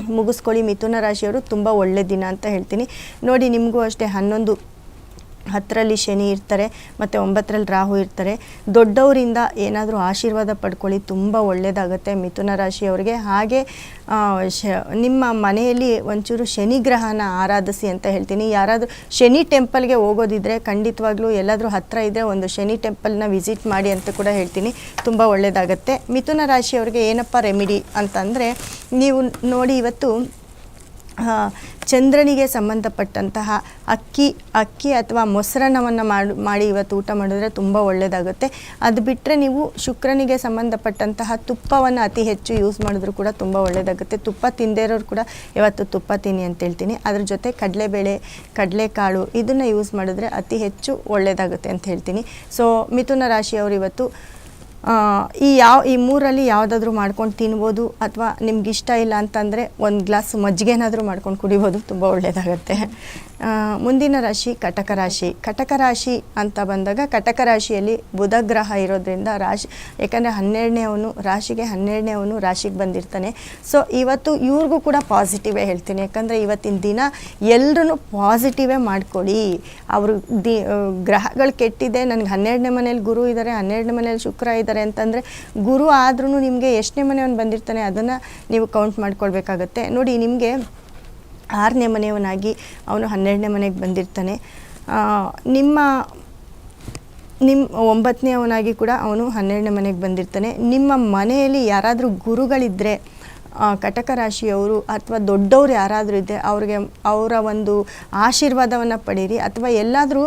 ಮುಗಿಸ್ಕೊಳ್ಳಿ ಮಿಥುನ ರಾಶಿಯವರು ತುಂಬ ಒಳ್ಳೆ ದಿನ ಅಂತ ಹೇಳ್ತೀನಿ. ನೋಡಿ ನಿಮಗೂ ಅಷ್ಟೇ ಹನ್ನೊಂದು ಹತ್ತರಲ್ಲಿ ಶನಿ ಇರ್ತಾರೆ, ಮತ್ತು ಒಂಬತ್ತರಲ್ಲಿ ರಾಹು ಇರ್ತಾರೆ. ದೊಡ್ಡವರಿಂದ ಏನಾದರೂ ಆಶೀರ್ವಾದ ಪಡ್ಕೊಳ್ಳಿ, ತುಂಬ ಒಳ್ಳೆಯದಾಗುತ್ತೆ ಮಿಥುನ ರಾಶಿಯವರಿಗೆ. ಹಾಗೆ ಶ, ನಿಮ್ಮ ಮನೆಯಲ್ಲಿ ಒಂಚೂರು ಶನಿ ಗ್ರಹನ ಆರಾಧಿಸಿ ಅಂತ ಹೇಳ್ತೀನಿ. ಯಾರಾದರೂ ಶನಿ ಟೆಂಪಲ್ಗೆ ಹೋಗೋದಿದ್ರೆ ಖಂಡಿತವಾಗ್ಲೂ ಎಲ್ಲಾದರೂ ಹತ್ತಿರ ಇದ್ದರೆ ಒಂದು ಶನಿ ಟೆಂಪಲ್ನ ವಿಸಿಟ್ ಮಾಡಿ ಅಂತ ಕೂಡ ಹೇಳ್ತೀನಿ. ತುಂಬ ಒಳ್ಳೆಯದಾಗತ್ತೆ ಮಿಥುನ ರಾಶಿಯವರಿಗೆ ಏನಪ್ಪ ರೆಮಿಡಿ ಅಂತಂದರೆ, ನೀವು ನೋಡಿ ಇವತ್ತು ಚಂದ್ರನಿಗೆ ಸಂಬಂಧಪಟ್ಟಂತಹ ಅಕ್ಕಿ ಅಕ್ಕಿ ಅಥವಾ ಮೊಸರನ್ನವನ್ನು ಮಾಡಿ ಮಾಡಿ ಇವತ್ತು ಊಟ ಮಾಡಿದ್ರೆ ತುಂಬ ಒಳ್ಳೆಯದಾಗುತ್ತೆ ಅದು ಬಿಟ್ಟರೆ ನೀವು ಶುಕ್ರನಿಗೆ ಸಂಬಂಧಪಟ್ಟಂತಹ ತುಪ್ಪವನ್ನು ಅತಿ ಹೆಚ್ಚು ಯೂಸ್ ಮಾಡಿದ್ರು ಕೂಡ ತುಂಬ ಒಳ್ಳೆಯದಾಗುತ್ತೆ ತುಪ್ಪ ತಿಂದೇ ಇರೋರು ಕೂಡ ಇವತ್ತು ತುಪ್ಪ ತಿನ್ನಿ ಅಂತ ಹೇಳ್ತೀನಿ. ಅದ್ರ ಜೊತೆ ಕಡಲೆಬೇಳೆ, ಕಡಲೆಕಾಳು ಇದನ್ನು ಯೂಸ್ ಮಾಡಿದ್ರೆ ಅತಿ ಹೆಚ್ಚು ಒಳ್ಳೆಯದಾಗುತ್ತೆ ಅಂತ ಹೇಳ್ತೀನಿ. ಸೊ ಮಿಥುನ ರಾಶಿಯವರು ಇವತ್ತು ಈ ಯಾವ, ಈ ಮೂರಲ್ಲಿ ಯಾವುದಾದ್ರೂ ಮಾಡ್ಕೊಂಡು ತಿನ್ಬೋದು ಅಥವಾ ನಿಮ್ಗೆ ಇಷ್ಟ ಇಲ್ಲ ಅಂತಂದರೆ ಒಂದು ಗ್ಲಾಸ್ ಮಜ್ಜಿಗೆನಾದರೂ ಮಾಡ್ಕೊಂಡು ಕುಡಿಬೋದು, ತುಂಬ ಒಳ್ಳೆಯದಾಗತ್ತೆ ಮುಂದಿನ ರಾಶಿ ಕಟಕ ರಾಶಿ. ಕಟಕ ರಾಶಿ ಅಂತ ಬಂದಾಗ ಕಟಕ ರಾಶಿಯಲ್ಲಿ ಬುಧ ಗ್ರಹ ಇರೋದ್ರಿಂದ ರಾಶಿ, ಯಾಕಂದರೆ ಹನ್ನೆರಡನೇ ಅವನು ರಾಶಿಗೆ ಹನ್ನೆರಡನೇ ಅವನು ರಾಶಿಗೆ ಬಂದಿರ್ತಾನೆ. ಸೊ ಇವತ್ತು ಇವ್ರಿಗೂ ಕೂಡ ಪಾಸಿಟಿವೇ ಹೇಳ್ತೀನಿ. ಯಾಕಂದರೆ ಇವತ್ತಿನ ದಿನ ಎಲ್ಲರೂ ಪಾಸಿಟಿವೇ ಮಾಡ್ಕೊಳ್ಳಿ. ಅವರು ದಿ ಗ್ರಹಗಳು ಕೆಟ್ಟಿದೆ, ನನಗೆ ಹನ್ನೆರಡನೇ ಮನೇಲಿ ಗುರು ಇದ್ದಾರೆ ಹನ್ನೆರಡನೇ ಮನೇಲಿ ಶುಕ್ರ ಇದ್ದಾರೆ ಅಂತಂದರೆ ಗುರು ಆದ್ರೂ ನಿಮಗೆ ಎಷ್ಟನೇ ಮನೆಯವನು ಬಂದಿರ್ತಾನೆ ಅದನ್ನು ನೀವು ಕೌಂಟ್ ಮಾಡ್ಕೊಳ್ಬೇಕಾಗತ್ತೆ. ನೋಡಿ, ನಿಮಗೆ ಆರನೇ ಮನೆಯವನಾಗಿ ಅವನು ಹನ್ನೆರಡನೇ ಮನೆಗೆ ಬಂದಿರ್ತಾನೆ. ನಿಮ್ಮ ನಿಮ್ಮ ಒಂಬತ್ತನೇ ಅವನಾಗಿ ಕೂಡ ಅವನು ಹನ್ನೆರಡನೇ ಮನೆಗೆ ಬಂದಿರ್ತಾನೆ. ನಿಮ್ಮ ಮನೆಯಲ್ಲಿ ಯಾರಾದರೂ ಗುರುಗಳಿದ್ದರೆ ಕಟಕ ರಾಶಿಯವರು ಅಥವಾ ದೊಡ್ಡವರು ಯಾರಾದರೂ ಇದ್ದರೆ ಅವ್ರಿಗೆ, ಅವರ ಒಂದು ಆಶೀರ್ವಾದವನ್ನು ಪಡೀರಿ ಅಥವಾ ಎಲ್ಲಾದರೂ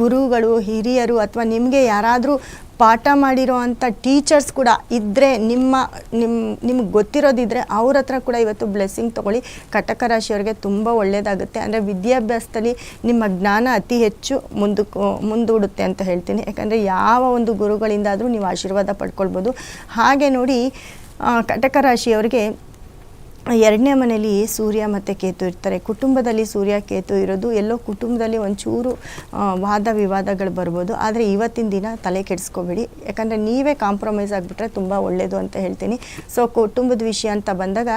ಗುರುಗಳು, ಹಿರಿಯರು ಅಥವಾ ನಿಮಗೆ ಯಾರಾದರೂ ಪಾಠ ಮಾಡಿರೋ ಅಂಥ ಟೀಚರ್ಸ್ ಕೂಡ ಇದ್ದರೆ ನಿಮ್ಮ ನಿಮ್ಮ ನಿಮ್ಗೆ ಗೊತ್ತಿರೋದಿದ್ದರೆ ಅವ್ರ ಹತ್ರ ಕೂಡ ಇವತ್ತು ಬ್ಲೆಸ್ಸಿಂಗ್ ತೊಗೊಳ್ಳಿ. ಕಟಕ ರಾಶಿಯವ್ರಿಗೆ ತುಂಬ ಒಳ್ಳೆಯದಾಗುತ್ತೆ ಅಂದರೆ ವಿದ್ಯಾಭ್ಯಾಸದಲ್ಲಿ ನಿಮ್ಮ ಜ್ಞಾನ ಅತಿ ಹೆಚ್ಚು ಮುಂದಕ್ಕೆ, ಮುಂದೂಡುತ್ತೆ ಅಂತ ಹೇಳ್ತೀನಿ. ಯಾಕಂದರೆ ಯಾವ ಒಂದು ಗುರುಗಳಿಂದಾದರೂ ನೀವು ಆಶೀರ್ವಾದ ಪಡ್ಕೊಳ್ಬೋದು. ಹಾಗೆ ನೋಡಿ ಕಟಕ ರಾಶಿಯವರಿಗೆ ಎರಡನೇ ಮನೆಯಲ್ಲಿ ಸೂರ್ಯ ಮತ್ತು ಕೇತು ಇರ್ತಾರೆ. ಕುಟುಂಬದಲ್ಲಿ ಸೂರ್ಯ, ಕೇತು ಇರೋದು ಎಲ್ಲೋ ಕುಟುಂಬದಲ್ಲಿ ಒಂಚೂರು ವಾದ ವಿವಾದಗಳು ಬರ್ಬೋದು. ಆದರೆ ಇವತ್ತಿನ ದಿನ ತಲೆ ಕೆಡಿಸ್ಕೋಬೇಡಿ. ಯಾಕಂದರೆ ನೀವೇ ಕಾಂಪ್ರಮೈಸ್ ಆಗಿಬಿಟ್ರೆ ತುಂಬ ಒಳ್ಳೆಯದು ಅಂತ ಹೇಳ್ತೀನಿ. ಸೊ ಕುಟುಂಬದ ವಿಷಯ ಅಂತ ಬಂದಾಗ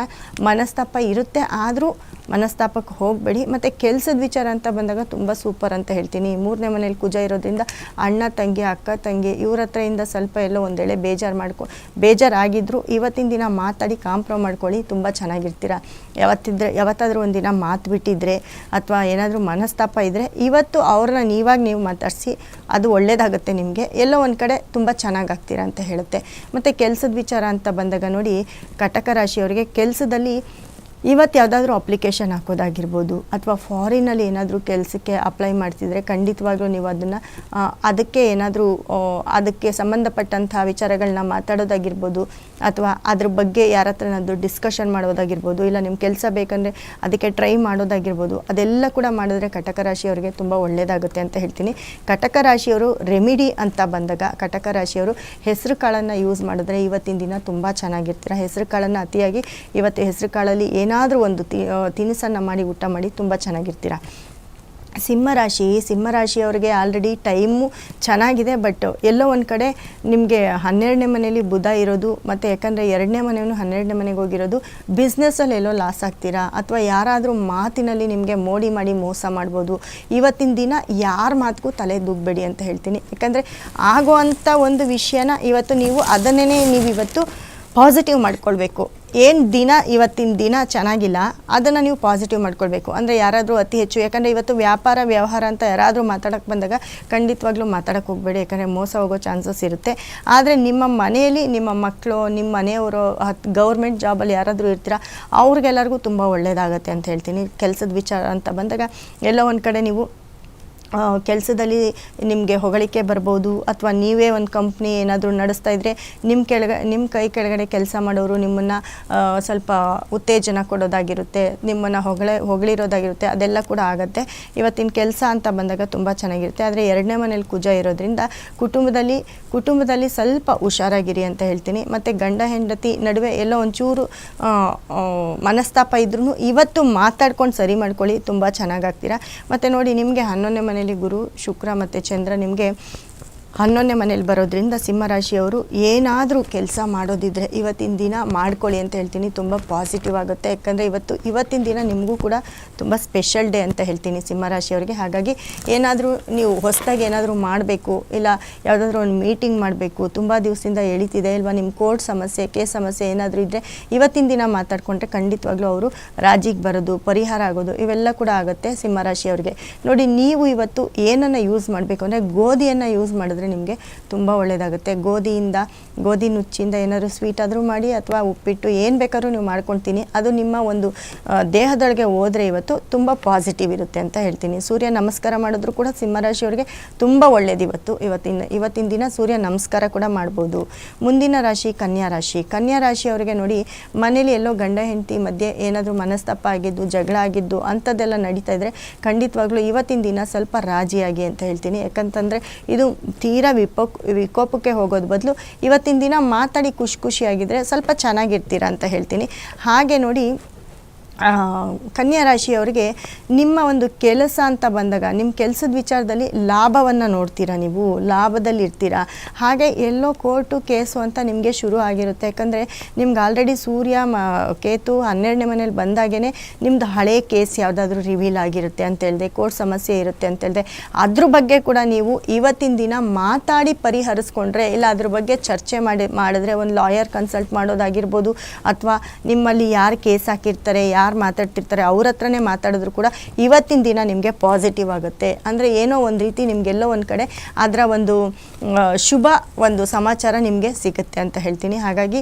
ಮನಸ್ತಾಪ ಇರುತ್ತೆ. ಆದರೂ ಮನಸ್ತಾಪಕ್ಕೆ ಹೋಗಬೇಡಿ. ಮತ್ತು ಕೆಲಸದ ವಿಚಾರ ಅಂತ ಬಂದಾಗ ತುಂಬ ಸೂಪರ್ ಅಂತ ಹೇಳ್ತೀನಿ. ಮೂರನೇ ಮನೇಲಿ ಕುಜ ಇರೋದ್ರಿಂದ ಅಣ್ಣ, ತಂಗಿ, ಅಕ್ಕ, ತಂಗಿ ಇವ್ರ ಹತ್ರದಿಂದ ಸ್ವಲ್ಪ ಎಲ್ಲೋ ಒಂದೇಳೆ ಬೇಜಾರು ಮಾಡ್ಕೊ ಬೇಜಾರಾಗಿದ್ದರೂ ಇವತ್ತಿನ ದಿನ ಮಾತಾಡಿ ಕಾಂಪ್ರೋ ಮಾಡ್ಕೊಳ್ಳಿ, ತುಂಬ ಚೆನ್ನಾಗಿರ್ತೀರ. ಯಾವತ್ತಿದ್ರೆ, ಯಾವತ್ತಾದರೂ ಒಂದಿನ ಮಾತು ಬಿಟ್ಟಿದ್ರೆ ಅಥವಾ ಏನಾದರೂ ಮನಸ್ತಾಪ ಇದ್ದರೆ ಇವತ್ತು ಅವ್ರನ್ನ ನೀವಾಗ ನೀವು ಮಾತಾಡಿಸಿ ಅದು ಒಳ್ಳೇದಾಗುತ್ತೆ ನಿಮಗೆ. ಎಲ್ಲೋ ಒಂದು ಕಡೆ ತುಂಬ ಚೆನ್ನಾಗಾಗ್ತೀರ ಅಂತ ಹೇಳುತ್ತೆ. ಮತ್ತು ಕೆಲಸದ ವಿಚಾರ ಅಂತ ಬಂದಾಗ ನೋಡಿ, ಕಟಕ ರಾಶಿಯವರಿಗೆ ಕೆಲಸದಲ್ಲಿ ಇವತ್ತು ಯಾವುದಾದ್ರೂ ಅಪ್ಲಿಕೇಶನ್ ಹಾಕೋದಾಗಿರ್ಬೋದು ಅಥವಾ ಫಾರಿನಲ್ಲಿ ಏನಾದರೂ ಕೆಲಸಕ್ಕೆ ಅಪ್ಲೈ ಮಾಡ್ತಿದ್ರೆ ಖಂಡಿತವಾಗ್ಲೂ ನೀವು ಅದನ್ನು ಅದಕ್ಕೆ ಏನಾದರೂ ಅದಕ್ಕೆ ಸಂಬಂಧಪಟ್ಟಂಥ ವಿಚಾರಗಳನ್ನ ಮಾತಾಡೋದಾಗಿರ್ಬೋದು ಅಥವಾ ಅದ್ರ ಬಗ್ಗೆ ಯಾರ ಹತ್ರನಾದರೂ ಡಿಸ್ಕಷನ್ ಮಾಡೋದಾಗಿರ್ಬೋದು ಇಲ್ಲ ನಿಮ್ಮ ಕೆಲಸ ಬೇಕಂದರೆ ಅದಕ್ಕೆ ಟ್ರೈ ಮಾಡೋದಾಗಿರ್ಬೋದು ಅದೆಲ್ಲ ಕೂಡ ಮಾಡಿದ್ರೆ ಕಟಕ ರಾಶಿಯವರಿಗೆ ತುಂಬ ಒಳ್ಳೆಯದಾಗುತ್ತೆ ಅಂತ ಹೇಳ್ತೀನಿ. ಕಟಕ ರಾಶಿಯವರು ರೆಮಿಡಿ ಅಂತ ಬಂದಾಗ, ಕಟಕ ರಾಶಿಯವರು ಹೆಸರು ಕಾಳನ್ನು ಯೂಸ್ ಮಾಡಿದ್ರೆ ಇವತ್ತಿನ ದಿನ ತುಂಬ ಚೆನ್ನಾಗಿರ್ತೀರ. ಹೆಸರು ಕಾಳನ್ನು ಅತಿಯಾಗಿ ಇವತ್ತು ಹೆಸರು ಕಾಳಲ್ಲಿ ಏನಾದರೂ ಒಂದು ತಿನಿಸನ್ನು ಮಾಡಿ, ಊಟ ಮಾಡಿ ತುಂಬ ಚೆನ್ನಾಗಿರ್ತೀರ. ಸಿಂಹರಾಶಿ ಸಿಂಹರಾಶಿಯವ್ರಿಗೆ ಆಲ್ರೆಡಿ ಟೈಮು ಚೆನ್ನಾಗಿದೆ ಬಟ್ ಎಲ್ಲೋ ಒಂದು ಕಡೆ ನಿಮಗೆ ಹನ್ನೆರಡನೇ ಮನೆಯಲ್ಲಿ ಬುಧ ಇರೋದು, ಮತ್ತು ಯಾಕಂದರೆ ಎರಡನೇ ಮನೆಯೂ ಹನ್ನೆರಡನೇ ಮನೆಗೆ ಹೋಗಿರೋದು ಬಿಸ್ನೆಸ್ಸಲ್ಲಿ ಎಲ್ಲೋ ಲಾಸ್ ಆಗ್ತೀರಾ? ಅಥವಾ ಯಾರಾದರೂ ಮಾತಿನಲ್ಲಿ ನಿಮಗೆ ಮೋಡಿ ಮಾಡಿ ಮೋಸ ಮಾಡ್ಬೋದು, ಇವತ್ತಿನ ದಿನ ಯಾರ ಮಾತಿಗೂ ತಲೆ ದುಗ್ಬೇಡಿ ಅಂತ ಹೇಳ್ತೀನಿ. ಯಾಕಂದರೆ ಆಗುವಂಥ ಒಂದು ವಿಷಯನ ಇವತ್ತು ನೀವು ಅದನ್ನೇ ನೀವು ಇವತ್ತು ಪಾಸಿಟಿವ್ ಮಾಡ್ಕೊಳ್ಬೇಕು. ಏನು ದಿನ ಇವತ್ತಿನ ದಿನ ಚೆನ್ನಾಗಿಲ್ಲ, ಅದನ್ನು ನೀವು ಪಾಸಿಟಿವ್ ಮಾಡ್ಕೊಳ್ಬೇಕು. ಅಂದರೆ ಯಾರಾದರೂ ಅತಿ ಹೆಚ್ಚು, ಯಾಕಂದರೆ ಇವತ್ತು ವ್ಯಾಪಾರ, ವ್ಯವಹಾರ ಅಂತ ಯಾರಾದರೂ ಮಾತಾಡೋಕ್ಕೆ ಬಂದಾಗ ಖಂಡಿತವಾಗ್ಲೂ ಮಾತಾಡೋಕ್ಕೆ ಹೋಗಬೇಡಿ, ಯಾಕಂದರೆ ಮೋಸ ಹೋಗೋ ಚಾನ್ಸಸ್ ಇರುತ್ತೆ. ಆದರೆ ನಿಮ್ಮ ಮನೆಯಲ್ಲಿ ನಿಮ್ಮ ಮಕ್ಕಳು ನಿಮ್ಮ ಮನೆಯವರು ಗೌರ್ಮೆಂಟ್ ಜಾಬಲ್ಲಿ ಯಾರಾದರೂ ಇರ್ತೀರ, ಅವ್ರಿಗೆಲ್ಲರಿಗೂ ತುಂಬ ಒಳ್ಳೆಯದಾಗತ್ತೆ ಅಂತ ಹೇಳ್ತೀನಿ. ಕೆಲಸದ ವಿಚಾರ ಅಂತ ಬಂದಾಗ ಎಲ್ಲೋ ಒಂದು ಕಡೆ ನೀವು ಕೆಲಸದಲ್ಲಿ ನಿಮಗೆ ಹೊಗಳಿಕೆ ಬರ್ಬೋದು ಅಥವಾ ನೀವೇ ಒಂದು ಕಂಪ್ನಿ ಏನಾದರೂ ನಡೆಸ್ತಾ ಇದ್ದರೆ ನಿಮ್ಮ ಕೆಳಗ ನಿಮ್ಮ ಕೈ ಕೆಳಗಡೆ ಕೆಲಸ ಮಾಡೋರು ನಿಮ್ಮನ್ನು ಸ್ವಲ್ಪ ಉತ್ತೇಜನ ಕೊಡೋದಾಗಿರುತ್ತೆ, ನಿಮ್ಮನ್ನು ಹೊಗಳೆ, ಹೊಗಳಿರೋದಾಗಿರುತ್ತೆ, ಅದೆಲ್ಲ ಕೂಡ ಆಗುತ್ತೆ. ಇವತ್ತಿನ ಕೆಲಸ ಅಂತ ಬಂದಾಗ ತುಂಬ ಚೆನ್ನಾಗಿರುತ್ತೆ. ಆದರೆ ಎರಡನೇ ಮನೇಲಿ ಕುಜ ಇರೋದ್ರಿಂದ ಕುಟುಂಬದಲ್ಲಿ ಕುಟುಂಬದಲ್ಲಿ ಸ್ವಲ್ಪ ಹುಷಾರಾಗಿರಿ ಅಂತ ಹೇಳ್ತೀನಿ. ಮತ್ತು ಗಂಡ, ಹೆಂಡತಿ ನಡುವೆ ಎಲ್ಲೋ ಒಂಚೂರು ಮನಸ್ತಾಪ ಇದ್ರೂ ಇವತ್ತು ಮಾತಾಡ್ಕೊಂಡು ಸರಿ ಮಾಡ್ಕೊಳ್ಳಿ, ತುಂಬ ಚೆನ್ನಾಗಾಗ್ತೀರಾ ಮತ್ತು ನೋಡಿ ನಿಮಗೆ ಹನ್ನೊಂದನೇ ಮನೇಲಿ ಗುರು ಶುಕ್ರ ಮತ್ತು ಚಂದ್ರ ನಿಮಗೆ ಹನ್ನೊಂದನೇ ಮನೇಲಿ ಬರೋದ್ರಿಂದ ಸಿಂಹರಾಶಿಯವರು ಏನಾದರೂ ಕೆಲಸ ಮಾಡೋದಿದ್ರೆ ಇವತ್ತಿನ ದಿನ ಮಾಡ್ಕೊಳ್ಳಿ ಅಂತ ಹೇಳ್ತೀನಿ. ತುಂಬ ಪಾಸಿಟಿವ್ ಆಗುತ್ತೆ. ಯಾಕಂದರೆ ಇವತ್ತು, ಇವತ್ತಿನ ದಿನ ನಿಮಗೂ ಕೂಡ ತುಂಬ ಸ್ಪೆಷಲ್ ಡೇ ಅಂತ ಹೇಳ್ತೀನಿ ಸಿಂಹರಾಶಿಯವರಿಗೆ. ಹಾಗಾಗಿ ಏನಾದರೂ ನೀವು ಹೊಸದಾಗಿ ಏನಾದರೂ ಮಾಡಬೇಕು, ಇಲ್ಲ ಯಾವುದಾದ್ರೂ ಒಂದು ಮೀಟಿಂಗ್ ಮಾಡಬೇಕು, ತುಂಬ ದಿವಸದಿಂದ ಎಳಿತಿದೆ ಇಲ್ವಾ, ನಿಮ್ಮ ಕೋರ್ಟ್ ಸಮಸ್ಯೆ ಕೇಸ್ ಸಮಸ್ಯೆ ಏನಾದರೂ ಇದ್ದರೆ ಇವತ್ತಿನ ದಿನ ಮಾತಾಡ್ಕೊಂಡ್ರೆ ಖಂಡಿತವಾಗ್ಲೂ ಅವರು ರಾಜಿಗೆ ಬರೋದು, ಪರಿಹಾರ ಆಗೋದು, ಇವೆಲ್ಲ ಕೂಡ ಆಗುತ್ತೆ ಸಿಂಹರಾಶಿಯವರಿಗೆ. ನೋಡಿ, ನೀವು ಇವತ್ತು ಏನನ್ನು ಯೂಸ್ ಮಾಡಬೇಕು ಅಂದರೆ ಗೋಧಿಯನ್ನು ಯೂಸ್ ಮಾಡಿದ್ರೆ ನಿಮಗೆ ತುಂಬ ಒಳ್ಳೆಯದಾಗುತ್ತೆ ಗೋಧಿಯಿಂದ, ಗೋಧಿ ನುಚ್ಚಿಂದ ಏನಾದರೂ ಸ್ವೀಟ್ ಆದರೂ ಮಾಡಿ ಅಥವಾ ಉಪ್ಪಿಟ್ಟು ಏನು ಬೇಕಾದ್ರೂ ನೀವು ಮಾಡ್ಕೊಳ್ತೀನಿ. ಅದು ನಿಮ್ಮ ಒಂದು ದೇಹದೊಳಗೆ ಹೋದರೆ ಇವತ್ತು ತುಂಬ ಪಾಸಿಟಿವ್ ಇರುತ್ತೆ ಅಂತ ಹೇಳ್ತೀನಿ. ಸೂರ್ಯ ನಮಸ್ಕಾರ ಮಾಡಿದ್ರು ಕೂಡ ಸಿಂಹರಾಶಿಯವರಿಗೆ ತುಂಬ ಒಳ್ಳೇದು ಇವತ್ತು. ಇವತ್ತಿನ ಇವತ್ತಿನ ದಿನ ಸೂರ್ಯ ನಮಸ್ಕಾರ ಕೂಡ ಮಾಡ್ಬೋದು. ಮುಂದಿನ ರಾಶಿ ಕನ್ಯಾ ರಾಶಿ. ಕನ್ಯಾ ರಾಶಿಯವರಿಗೆ ನೋಡಿ, ಮನೇಲಿ ಎಲ್ಲೋ ಗಂಡ, ಹೆಂಡತಿ ಮಧ್ಯೆ ಏನಾದರೂ ಮನಸ್ತಾಪ ಆಗಿದ್ದು, ಜಗಳ ಆಗಿದ್ದು ಅಂಥದ್ದೆಲ್ಲ ನಡೀತಾ ಇದ್ದರೆ ಖಂಡಿತವಾಗ್ಲೂ ಇವತ್ತಿನ ದಿನ ಸ್ವಲ್ಪ ರಾಜಿಯಾಗಿ ಅಂತ ಹೇಳ್ತೀನಿ. ಯಾಕಂತಂದರೆ ಇದು ತೀರಾ ವಿಪೋಕ್ ವಿಕೋಪಕ್ಕೆ ಹೋಗೋದು ಬದಲು ಇವತ್ತಿನ ದಿನ ಮಾತಾಡಿ ಖುಷಿ ಖುಷಿಯಾಗಿದ್ದರೆ ಸ್ವಲ್ಪ ಚೆನ್ನಾಗಿರ್ತೀರ ಅಂತ ಹೇಳ್ತೀನಿ. ಹಾಗೆ ನೋಡಿ ಕನ್ಯಾ ರಾಶಿಯವರಿಗೆ ನಿಮ್ಮ ಒಂದು ಕೆಲಸ ಅಂತ ಬಂದಾಗ ನಿಮ್ಮ ಕೆಲಸದ ವಿಚಾರದಲ್ಲಿ ಲಾಭವನ್ನು ನೋಡ್ತೀರಾ ನೀವು? ಲಾಭದಲ್ಲಿ ಇರ್ತೀರಾ? ಹಾಗೆ ಎಲ್ಲೋ ಕೋರ್ಟು ಕೇಸು ಅಂತ ನಿಮಗೆ ಶುರು ಆಗಿರುತ್ತೆ. ಯಾಕಂದರೆ ನಿಮ್ಗೆ ಆಲ್ರೆಡಿ ಸೂರ್ಯ, ಮ, ಕೇತು ಹನ್ನೆರಡನೇ ಮನೇಲಿ ಬಂದಾಗೇ ನಿಮ್ಮದು ಹಳೆ ಕೇಸ್ ಯಾವುದಾದ್ರೂ ರಿವೀಲ್ ಆಗಿರುತ್ತೆ ಅಂತ ಹೇಳಿದೆ ಕೋರ್ಟ್ ಸಮಸ್ಯೆ ಇರುತ್ತೆ ಅಂತ ಹೇಳಿದೆ ಅದ್ರ ಬಗ್ಗೆ ಕೂಡ ನೀವು ಇವತ್ತಿನ ದಿನ ಮಾತಾಡಿ ಪರಿಹರಿಸ್ಕೊಂಡ್ರೆ, ಇಲ್ಲ ಅದ್ರ ಬಗ್ಗೆ ಚರ್ಚೆ ಮಾಡಿ, ಮಾಡಿದ್ರೆ ಒಂದು ಲಾಯರ್ ಕನ್ಸಲ್ಟ್ ಮಾಡೋದಾಗಿರ್ಬೋದು, ಅಥವಾ ನಿಮ್ಮಲ್ಲಿ ಯಾರು ಕೇಸ್ ಹಾಕಿರ್ತಾರೆ, ಯಾರು ಮಾತಾಡ್ತಿರ್ತಾರೆ, ಅವ್ರ ಹತ್ರನೇ ಮಾತಾಡಿದ್ರು ಕೂಡ ಇವತ್ತಿನ ದಿನ ನಿಮಗೆ ಪಾಸಿಟಿವ್ ಆಗುತ್ತೆ. ಅಂದರೆ ಏನೋ ಒಂದು ರೀತಿ ನಿಮಗೆಲ್ಲೋ ಒಂದು ಕಡೆ ಅದರ ಒಂದು ಶುಭ ಒಂದು ಸಮಾಚಾರ ನಿಮಗೆ ಸಿಗುತ್ತೆ ಅಂತ ಹೇಳ್ತೀನಿ. ಹಾಗಾಗಿ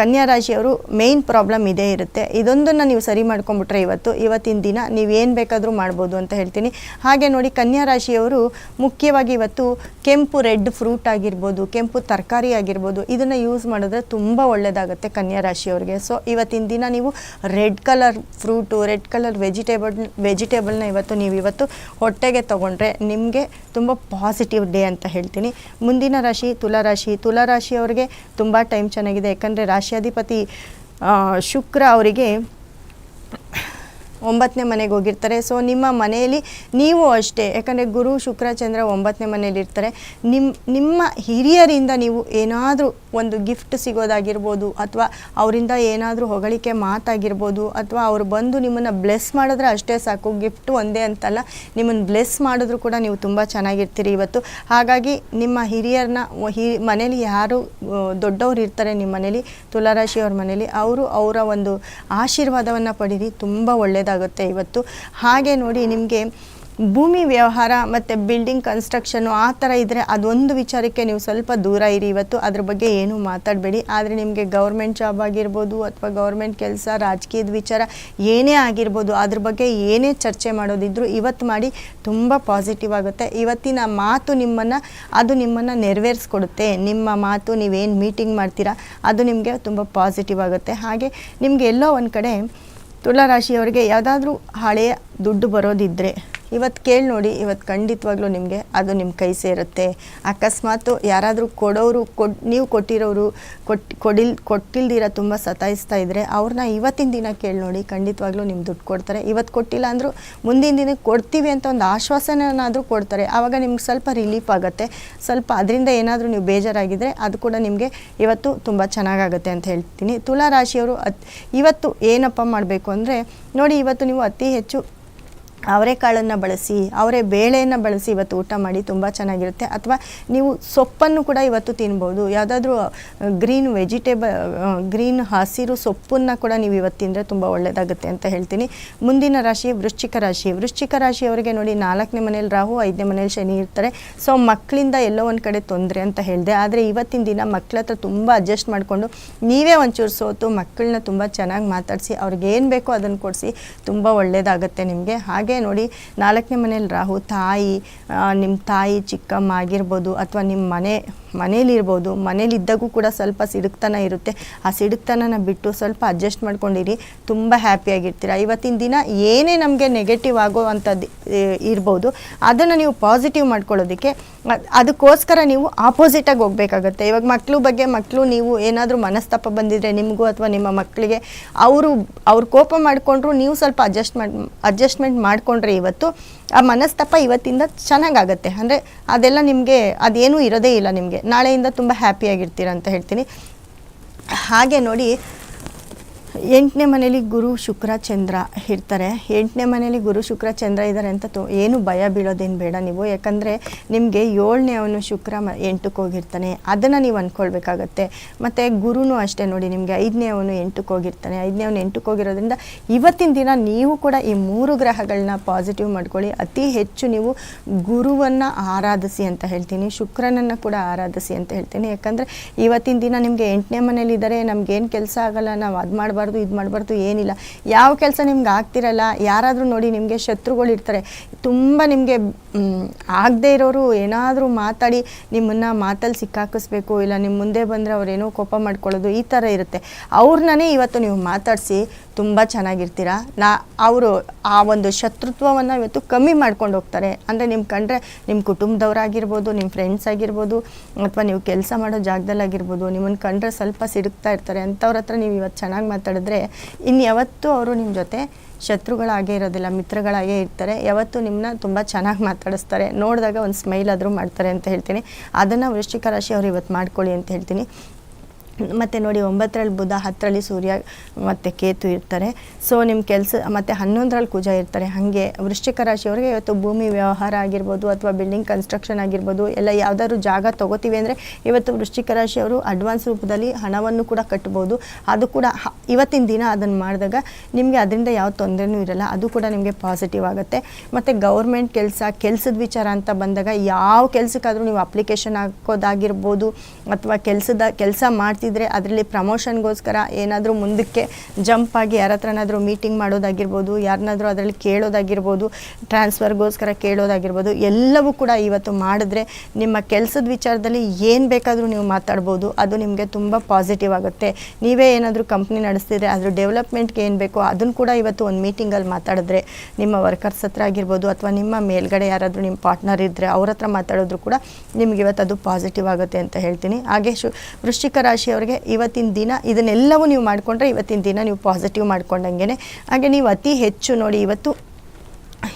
ಕನ್ಯಾ ರಾಶಿಯವರು ಮೇಯ್ನ್ ಪ್ರಾಬ್ಲಮ್ ಇದೇ ಇರುತ್ತೆ. ಇದೊಂದನ್ನು ನೀವು ಸರಿ ಮಾಡ್ಕೊಂಬಿಟ್ರೆ ಇವತ್ತು, ಇವತ್ತಿನ ದಿನ ನೀವು ಏನು ಬೇಕಾದರೂ ಮಾಡ್ಬೋದು ಅಂತ ಹೇಳ್ತೀನಿ. ಹಾಗೆ ನೋಡಿ, ಕನ್ಯಾ ರಾಶಿಯವರು ಮುಖ್ಯವಾಗಿ ಇವತ್ತು ಕೆಂಪು ರೆಡ್ ಫ್ರೂಟ್ ಆಗಿರ್ಬೋದು, ಕೆಂಪು ತರಕಾರಿ ಆಗಿರ್ಬೋದು, ಇದನ್ನು ಯೂಸ್ ಮಾಡಿದ್ರೆ ತುಂಬ ಒಳ್ಳೆಯದಾಗುತ್ತೆ ಕನ್ಯಾ ರಾಶಿಯವ್ರಿಗೆ. ಸೊ ಇವತ್ತಿನ ದಿನ ನೀವು red colour fruit red colour vegetable ವೆಜಿಟೇಬಲ್ನ ಇವತ್ತು ನೀವು ಇವತ್ತು ಹೊಟ್ಟೆಗೆ ತೊಗೊಂಡ್ರೆ ನಿಮಗೆ ತುಂಬ ಪಾಸಿಟಿವ್ ಡೇ ಅಂತ ಹೇಳ್ತೀನಿ. ಮುಂದಿನ ರಾಶಿ ತುಲಾರಾಶಿ ತುಲಾರಾಶಿಯವ್ರಿಗೆ ತುಂಬ ಟೈಮ್ ಚೆನ್ನಾಗಿದೆ. ಯಾಕಂದರೆ ರಾಶಿಯಾಧಿಪತಿ ಶುಕ್ರ ಅವರಿಗೆ ಒಂಬತ್ತನೇ ಮನೆಗೆ ಹೋಗಿರ್ತಾರೆ. ಸೊ ನಿಮ್ಮ ಮನೆಯಲ್ಲಿ ನೀವು ಅಷ್ಟೇ, ಯಾಕಂದರೆ ಗುರು ಶುಕ್ರ ಚಂದ್ರ ಒಂಬತ್ತನೇ ಮನೆಯಲ್ಲಿ ಇರ್ತಾರೆ. ನಿಮ್ಮ ನಿಮ್ಮ ಹಿರಿಯರಿಂದ ನೀವು ಏನಾದರೂ ಒಂದು ಗಿಫ್ಟ್ ಸಿಗೋದಾಗಿರ್ಬೋದು, ಅಥವಾ ಅವರಿಂದ ಏನಾದರೂ ಹೊಗಳಿಕೆ ಮಾತಾಗಿರ್ಬೋದು, ಅಥವಾ ಅವರು ಬಂದು ನಿಮ್ಮನ್ನು ಬ್ಲೆಸ್ ಮಾಡಿದ್ರೆ ಅಷ್ಟೇ ಸಾಕು ಗಿಫ್ಟ್ ಒಂದೇ ಅಂತಲ್ಲ, ನಿಮ್ಮನ್ನು ಬ್ಲೆಸ್ ಮಾಡಿದ್ರು ಕೂಡ ನೀವು ತುಂಬ ಚೆನ್ನಾಗಿರ್ತೀರಿ ಇವತ್ತು. ಹಾಗಾಗಿ ನಿಮ್ಮ ಹಿರಿಯರನ್ನ ಹಿ ಮನೇಲಿ ಯಾರು ದೊಡ್ಡವರು ಇರ್ತಾರೆ ನಿಮ್ಮ ಮನೇಲಿ ತುಲಾರಾಶಿಯವ್ರ ಮನೇಲಿ ಅವರು ಅವರ ಒಂದು ಆಶೀರ್ವಾದವನ್ನು ಪಡೀರಿ, ತುಂಬ ಒಳ್ಳೆಯದಾಗುತ್ತೆ ಇವತ್ತು. ಹಾಗೆ ನೋಡಿ ನಿಮಗೆ ಭೂಮಿ ವ್ಯವಹಾರ ಮತ್ತು ಬಿಲ್ಡಿಂಗ್ ಕನ್ಸ್ಟ್ರಕ್ಷನು ಆ ಥರ ಇದ್ದರೆ ಅದೊಂದು ವಿಚಾರಕ್ಕೆ ನೀವು ಸ್ವಲ್ಪ ದೂರ ಇರಿ ಇವತ್ತು. ಅದ್ರ ಬಗ್ಗೆ ಏನೂ ಮಾತಾಡಬೇಡಿ. ಆದರೆ ನಿಮಗೆ ಗೌರ್ಮೆಂಟ್ ಜಾಬ್ ಆಗಿರ್ಬೋದು ಅಥವಾ ಗೌರ್ಮೆಂಟ್ ಕೆಲಸ, ರಾಜಕೀಯದ ವಿಚಾರ ಏನೇ ಆಗಿರ್ಬೋದು, ಅದ್ರ ಬಗ್ಗೆ ಏನೇ ಚರ್ಚೆ ಮಾಡೋದಿದ್ರು ಇವತ್ತು ಮಾಡಿ ತುಂಬ ಪಾಸಿಟಿವ್ ಆಗುತ್ತೆ. ಇವತ್ತಿನ ಮಾತು ನಿಮ್ಮನ್ನು, ಅದು ನಿಮ್ಮನ್ನು ನೆರವೇರಿಸ್ಕೊಡುತ್ತೆ. ನಿಮ್ಮ ಮಾತು ನೀವೇನು ಮೀಟಿಂಗ್ ಮಾಡ್ತೀರಾ, ಅದು ನಿಮಗೆ ತುಂಬ ಪಾಸಿಟಿವ್ ಆಗುತ್ತೆ. ಹಾಗೆ ನಿಮಗೆ ಎಲ್ಲೋ ಒಂದು ಕಡೆ ತುಲಾರಾಶಿಯವರಿಗೆ ಯಾವುದಾದ್ರೂ ಹಳೆಯ ದುಡ್ಡು ಬರೋದಿದ್ದರೆ ಇವತ್ತು ಕೇಳಿ ನೋಡಿ, ಇವತ್ತು ಖಂಡಿತವಾಗ್ಲೂ ನಿಮಗೆ ಅದು ನಿಮ್ಮ ಕೈ ಸೇರುತ್ತೆ. ಅಕಸ್ಮಾತು ಯಾರಾದರೂ ಕೊಡೋರು, ಕೊಡ್, ನೀವು ಕೊಟ್ಟಿರೋರು, ಕೊಟ್, ಕೊಡಿಲ್, ಕೊಟ್ಟಿಲ್ದಿರ ತುಂಬ ಸತಾಯಿಸ್ತಾ ಇದ್ದರೆ ಅವ್ರನ್ನ ಇವತ್ತಿನ ದಿನ ಕೇಳಿ ನೋಡಿ, ಖಂಡಿತವಾಗ್ಲೂ ನಿಮ್ಮ ದುಡ್ಡು ಕೊಡ್ತಾರೆ. ಇವತ್ತು ಕೊಟ್ಟಿಲ್ಲ ಅಂದರೂ ಮುಂದಿನ ದಿನಕ್ಕೆ ಕೊಡ್ತೀವಿ ಅಂತ ಒಂದು ಆಶ್ವಾಸನೆನಾದರೂ ಕೊಡ್ತಾರೆ. ಆವಾಗ ನಿಮ್ಗೆ ಸ್ವಲ್ಪ ರಿಲೀಫ್ ಆಗುತ್ತೆ. ಸ್ವಲ್ಪ ಅದರಿಂದ ಏನಾದರೂ ನೀವು ಬೇಜಾರಾಗಿದ್ದರೆ ಅದು ಕೂಡ ನಿಮಗೆ ಇವತ್ತು ತುಂಬ ಚೆನ್ನಾಗಾಗುತ್ತೆ ಅಂತ ಹೇಳ್ತೀನಿ. ತುಲಾ ರಾಶಿಯವರು ಅತ್, ಇವತ್ತು ಏನಪ್ಪ ಮಾಡಬೇಕು ಅಂದರೆ ನೋಡಿ, ಇವತ್ತು ನೀವು ಅತಿ ಹೆಚ್ಚು ಅವರೆಕಾಳನ್ನು ಬಳಸಿ, ಅವರೇ ಬೇಳೆಯನ್ನು ಬಳಸಿ ಇವತ್ತು ಊಟ ಮಾಡಿ ತುಂಬ ಚೆನ್ನಾಗಿರುತ್ತೆ. ಅಥವಾ ನೀವು ಸೊಪ್ಪನ್ನು ಕೂಡ ಇವತ್ತು ತಿನ್ಬೋದು. ಯಾವುದಾದ್ರೂ ಗ್ರೀನ್ ವೆಜಿಟೇಬಲ್ ಗ್ರೀನ್ ಹಸಿರು ಸೊಪ್ಪನ್ನು ಕೂಡ ನೀವು ಇವತ್ತು ತಿಂದರೆ ತುಂಬ ಒಳ್ಳೆಯದಾಗುತ್ತೆ ಅಂತ ಹೇಳ್ತೀನಿ. ಮುಂದಿನ ರಾಶಿ ವೃಶ್ಚಿಕ ರಾಶಿ. ವೃಶ್ಚಿಕ ರಾಶಿಯವರಿಗೆ ನೋಡಿ ನಾಲ್ಕನೇ ಮನೇಲಿ ರಾಹು, ಐದನೇ ಮನೇಲಿ ಶನಿ ಇರ್ತಾರೆ. ಸೊ, ಮಕ್ಕಳಿಂದ ಎಲ್ಲೋ ಒಂದು ಕಡೆ ತೊಂದರೆ ಅಂತ ಹೇಳಿದೆ. ಆದರೆ ಇವತ್ತಿನ ದಿನ ಮಕ್ಕಳ ಹತ್ರ ತುಂಬ ಅಡ್ಜಸ್ಟ್ ಮಾಡಿಕೊಂಡು ನೀವೇ ಒಂಚೂರು ಸೋತು ಮಕ್ಕಳನ್ನ ತುಂಬ ಚೆನ್ನಾಗಿ ಮಾತಾಡಿಸಿ ಅವ್ರಿಗೆ ಏನು ಬೇಕೋ ಅದನ್ನು ಕೊಡಿಸಿ ತುಂಬ ಒಳ್ಳೆಯದಾಗುತ್ತೆ ನಿಮಗೆ. ಹಾಗೆ ನೋಡಿ ನಾಲ್ಕನೇ ಮನೇಲಿ ರಾಹು ತಾಯಿ ನಿಮ್ಮ ತಾಯಿ ಚಿಕ್ಕಮ್ಮ ಆಗಿರ್ಬೋದು ಅಥವಾ ನಿಮ್ಮ ಮನೆ ಮನೇಲಿರ್ಬೋದು ಮನೇಲಿದ್ದಾಗೂ ಕೂಡ ಸ್ವಲ್ಪ ಸಿಡುಕ್ತನ ಇರುತ್ತೆ. ಆ ಸಿಡುಕ್ತನ ಬಿಟ್ಟು ಸ್ವಲ್ಪ ಅಡ್ಜಸ್ಟ್ ಮಾಡ್ಕೊಂಡಿರಿ. ತುಂಬ ಹ್ಯಾಪಿಯಾಗಿರ್ತೀರ ಇವತ್ತಿನ ದಿನ ಏನೇ ನಮಗೆ ನೆಗೆಟಿವ್ ಆಗೋ ಅಂಥದ್ದು ಇರ್ಬೋದು, ಅದನ್ನು ನೀವು ಪಾಸಿಟಿವ್ ಮಾಡ್ಕೊಳ್ಳೋದಕ್ಕೆ ಅದಕ್ಕೋಸ್ಕರ ನೀವು ಆಪೋಸಿಟಾಗಿ ಹೋಗಬೇಕಾಗತ್ತೆ. ಇವಾಗ ಮಕ್ಕಳು ಬಗ್ಗೆ ಮಕ್ಕಳು ನೀವು ಏನಾದರೂ ಮನಸ್ತಾಪ ಬಂದಿದ್ರೆ ನಿಮಗೂ ಅಥವಾ ನಿಮ್ಮ ಮಕ್ಕಳಿಗೆ ಅವರು, ಅವ್ರು ಕೋಪ ಮಾಡಿಕೊಂಡ್ರು ನೀವು ಸ್ವಲ್ಪ ಅಡ್ಜಸ್ಟ್ ಮಾಡಿ ಅಡ್ಜಸ್ಟ್ಮೆಂಟ್ ಮಾಡಿಕೊಂಡ್ರೆ ಇವತ್ತು ಆ ಮನಸ್ತಾಪ ಇವತ್ತಿಂದ ಚೆನ್ನಾಗಾಗತ್ತೆ. ಅಂದರೆ ಅದೆಲ್ಲ ನಿಮಗೆ ಅದೇನೂ ಇರೋದೇ ಇಲ್ಲ ನಿಮಗೆ. ನಾಳೆಯಿಂದ ತುಂಬ ಹ್ಯಾಪಿಯಾಗಿರ್ತೀರ ಅಂತ ಹೇಳ್ತೀನಿ. ಹಾಗೆ ನೋಡಿ ಎಂಟನೇ ಮನೇಲಿ ಗುರು ಶುಕ್ರ ಚಂದ್ರ ಇರ್ತಾರೆ. ಎಂಟನೇ ಮನೇಲಿ ಗುರು ಶುಕ್ರ ಚಂದ್ರ ಇದ್ದಾರೆ ಅಂತ ತೋ, ಏನು ಭಯ ಬೀಳೋದೇನು ಬೇಡ ನೀವು. ಯಾಕಂದರೆ ನಿಮಗೆ ಏಳನೇ ಅವನು ಶುಕ್ರ ಮ, ಎಂಟಕ್ಕೆ ಹೋಗಿರ್ತಾನೆ. ಅದನ್ನು ನೀವು ಅಂದ್ಕೊಳ್ಬೇಕಾಗತ್ತೆ ಮತ್ತು ಗುರುನೂ ಅಷ್ಟೇ ನೋಡಿ ನಿಮಗೆ ಐದನೇ ಅವನು ಎಂಟಕ್ಕೆ ಹೋಗಿರ್ತಾನೆ. ಐದನೇ ಅವನು ಎಂಟಕ್ಕೆ ಹೋಗಿರೋದ್ರಿಂದ ಇವತ್ತಿನ ದಿನ ನೀವು ಕೂಡ ಈ ಮೂರು ಗ್ರಹಗಳನ್ನ ಪಾಸಿಟಿವ್ ಮಾಡ್ಕೊಳ್ಳಿ. ಅತಿ ಹೆಚ್ಚು ನೀವು ಗುರುವನ್ನು ಆರಾಧಿಸಿ ಅಂತ ಹೇಳ್ತೀನಿ. ಶುಕ್ರನನ್ನು ಕೂಡ ಆರಾಧಿಸಿ ಅಂತ ಹೇಳ್ತೀನಿ. ಯಾಕಂದರೆ ಇವತ್ತಿನ ದಿನ ನಿಮಗೆ ಎಂಟನೇ ಮನೇಲಿದ್ದಾರೆ ನಮ್ಗೇನು ಕೆಲಸ ಆಗಲ್ಲ. ನಾವು ಅದು ಮಾಡಬಾರ್ದು. ಇದು ಮಾಡಬಾರ್ದು, ಏನಿಲ್ಲ. ಯಾವ ಕೆಲಸ ನಿಮ್ಗೆ ಆಗ್ತಿರಲ್ಲ, ಯಾರಾದರೂ ನೋಡಿ ನಿಮಗೆ ಶತ್ರುಗಳು ಇರ್ತಾರೆ. ತುಂಬ ನಿಮಗೆ ಆಗದೇ ಇರೋರು ಏನಾದರೂ ಮಾತಾಡಿ ನಿಮ್ಮನ್ನು ಮಾತಲ್ಲಿ ಸಿಕ್ಕಾಕಿಸ್ಬೇಕು, ಇಲ್ಲ ನಿಮ್ಮ ಮುಂದೆ ಬಂದರೆ ಅವರೇನೋ ಕೋಪ ಮಾಡ್ಕೊಳ್ಳೋದು, ಈ ಥರ ಇರುತ್ತೆ. ಅವ್ರನ್ನೇ ಇವತ್ತು ನೀವು ಮಾತಾಡಿಸಿ ತುಂಬ ಚೆನ್ನಾಗಿರ್ತೀರ? ನಾ, ಅವರು ಆ ಒಂದು ಶತ್ರುತ್ವವನ್ನು ಇವತ್ತು ಕಮ್ಮಿ ಮಾಡ್ಕೊಂಡು ಹೋಗ್ತಾರೆ. ಅಂದರೆ ನಿಮ್ಮ ಕಂಡ್ರೆ ನಿಮ್ಮ ಕುಟುಂಬದವರಾಗಿರ್ಬೋದು ನಿಮ್ಮ ಫ್ರೆಂಡ್ಸ್ ಆಗಿರ್ಬೋದು, ಅಥವಾ ನೀವು ಕೆಲಸ ಮಾಡೋ ಜಾಗದಲ್ಲಾಗಿರ್ಬೋದು ನಿಮ್ಮನ್ನು ಕಂಡ್ರೆ ಸ್ವಲ್ಪ ಸಿಡುಕ್ತಾ ಇರ್ತಾರೆ. ಅಂಥವ್ರ ಹತ್ರ ನೀವು ಇವತ್ತು ಚೆನ್ನಾಗಿ ಮಾತಾಡಿದ್ರೆ ಇನ್ನು ಯಾವತ್ತೂ ಅವರು ನಿಮ್ಮ ಜೊತೆ ಶತ್ರುಗಳಾಗೇ ಇರೋದಿಲ್ಲ, ಮಿತ್ರಗಳಾಗೇ ಇರ್ತಾರೆ. ಯಾವತ್ತೂ ನಿಮ್ಮನ್ನ ತುಂಬ ಚೆನ್ನಾಗಿ ಮಾತಾಡಿಸ್ತಾರೆ. ನೋಡಿದಾಗ ಒಂದು ಸ್ಮೈಲ್ ಆದರೂ ಮಾಡ್ತಾರೆ ಅಂತ ಹೇಳ್ತೀನಿ. ಅದನ್ನು ವೃಶ್ಚಿಕ ರಾಶಿ ಅವ್ರು ಇವತ್ತು ಮಾಡ್ಕೊಳ್ಳಿ ಅಂತ ಹೇಳ್ತೀನಿ. ಮತ್ತು ನೋಡಿ ಒಂಬತ್ತರಲ್ಲಿ ಬುಧ, ಹತ್ತರಲ್ಲಿ ಸೂರ್ಯ, ಮತ್ತು ಕೇತು ಇರ್ತಾರೆ. ಸೊ ನಿಮ್ಮ ಕೆಲಸ, ಮತ್ತು ಹನ್ನೊಂದರಲ್ಲಿ ಕುಜ ಇರ್ತಾರೆ. ಹಾಗೆ ವೃಶ್ಚಿಕ ರಾಶಿಯವರಿಗೆ ಇವತ್ತು ಭೂಮಿ ವ್ಯವಹಾರ ಆಗಿರ್ಬೋದು ಅಥವಾ ಬಿಲ್ಡಿಂಗ್ ಕನ್ಸ್ಟ್ರಕ್ಷನ್ ಆಗಿರ್ಬೋದು, ಎಲ್ಲ ಯಾವುದಾದ್ರು ಜಾಗ ತೊಗೋತೀವಿ ಅಂದರೆ ಇವತ್ತು ವೃಶ್ಚಿಕ ರಾಶಿಯವರು ಅಡ್ವಾನ್ಸ್ ರೂಪದಲ್ಲಿ ಹಣವನ್ನು ಕೂಡ ಕಟ್ಬೋದು. ಅದು ಕೂಡ ಇವತ್ತಿನ ದಿನ ಅದನ್ನು ಮಾಡಿದಾಗ ನಿಮಗೆ ಅದರಿಂದ ಯಾವ ತೊಂದರೆನೂ ಇರಲ್ಲ. ಅದು ಕೂಡ ನಿಮಗೆ ಪಾಸಿಟಿವ್ ಆಗುತ್ತೆ. ಮತ್ತು ಗೌರ್ಮೆಂಟ್ ಕೆಲಸ, ಕೆಲಸದ ವಿಚಾರ ಅಂತ ಬಂದಾಗ ಯಾವ ಕೆಲಸಕ್ಕಾದರೂ ನೀವು ಅಪ್ಲಿಕೇಶನ್ ಹಾಕೋದಾಗಿರ್ಬೋದು ಅಥವಾ ಕೆಲಸದ, ಕೆಲಸ ಮಾಡ್ತಿದ್ರೆ ಅದರಲ್ಲಿ ಪ್ರಮೋಷನ್ಗೋಸ್ಕರ ಏನಾದರೂ ಮುಂದಕ್ಕೆ ಜಂಪ್ ಆಗಿ ಯಾರ ಹತ್ರನಾದರೂ ಮೀಟಿಂಗ್ ಮಾಡೋದಾಗಿರ್ಬೋದು ಯಾರನ್ನಾದರೂ ಅದರಲ್ಲಿ ಕೇಳೋದಾಗಿರ್ಬೋದು ಟ್ರಾನ್ಸ್ಫರ್ಗೋಸ್ಕರ ಕೇಳೋದಾಗಿರ್ಬೋದು, ಎಲ್ಲವೂ ಕೂಡ ಇವತ್ತು ಮಾಡಿದ್ರೆ ನಿಮ್ಮ ಕೆಲಸದ ವಿಚಾರದಲ್ಲಿ ಏನು ಬೇಕಾದರೂ ನೀವು ಮಾತಾಡ್ಬೋದು. ಅದು ನಿಮಗೆ ತುಂಬ ಪಾಸಿಟಿವ್ ಆಗುತ್ತೆ. ನೀವೇ ಏನಾದರೂ ಕಂಪ್ನಿ ನಡೆಸ್ತಿದ್ರೆ ಅದ್ರ ಡೆವಲಪ್ಮೆಂಟ್ಗೆ ಏನು ಬೇಕೋ ಅದನ್ನು ಕೂಡ ಇವತ್ತು ಒಂದು ಮೀಟಿಂಗಲ್ಲಿ ಮಾತಾಡಿದ್ರೆ ನಿಮ್ಮ ವರ್ಕರ್ಸ್ ಹತ್ರ ಆಗಿರ್ಬೋದು ಅಥವಾ ನಿಮ್ಮ ಮೇಲ್ಗಡೆ ಯಾರಾದರೂ ನಿಮ್ಮ ಪಾರ್ಟ್ನರ್ ಇದ್ದರೆ ಅವ್ರ ಹತ್ರ ಮಾತಾಡಿದ್ರು ಕೂಡ ನಿಮ್ಗೆ ಇವತ್ತು ಅದು ಪಾಸಿಟಿವ್ ಆಗುತ್ತೆ ಅಂತ ಹೇಳ್ತೀನಿ. ಹಾಗೆ ಶು ವೃಶ್ಚಿಕ ರಾಶಿಯವರಿಗೆ ಇವತ್ತಿನ ದಿನ ಇದನ್ನೆಲ್ಲವೂ ನೀವು ಮಾಡಿಕೊಂಡ್ರೆ ಇವತ್ತಿನ ದಿನ ನೀವು ಪಾಸಿಟಿವ್ ಮಾಡ್ಕೊಂಡಂಗೆ ಹಾಗೆ ನೀವು ಅತಿ ಹೆಚ್ಚು ನೋಡಿ ಇವತ್ತು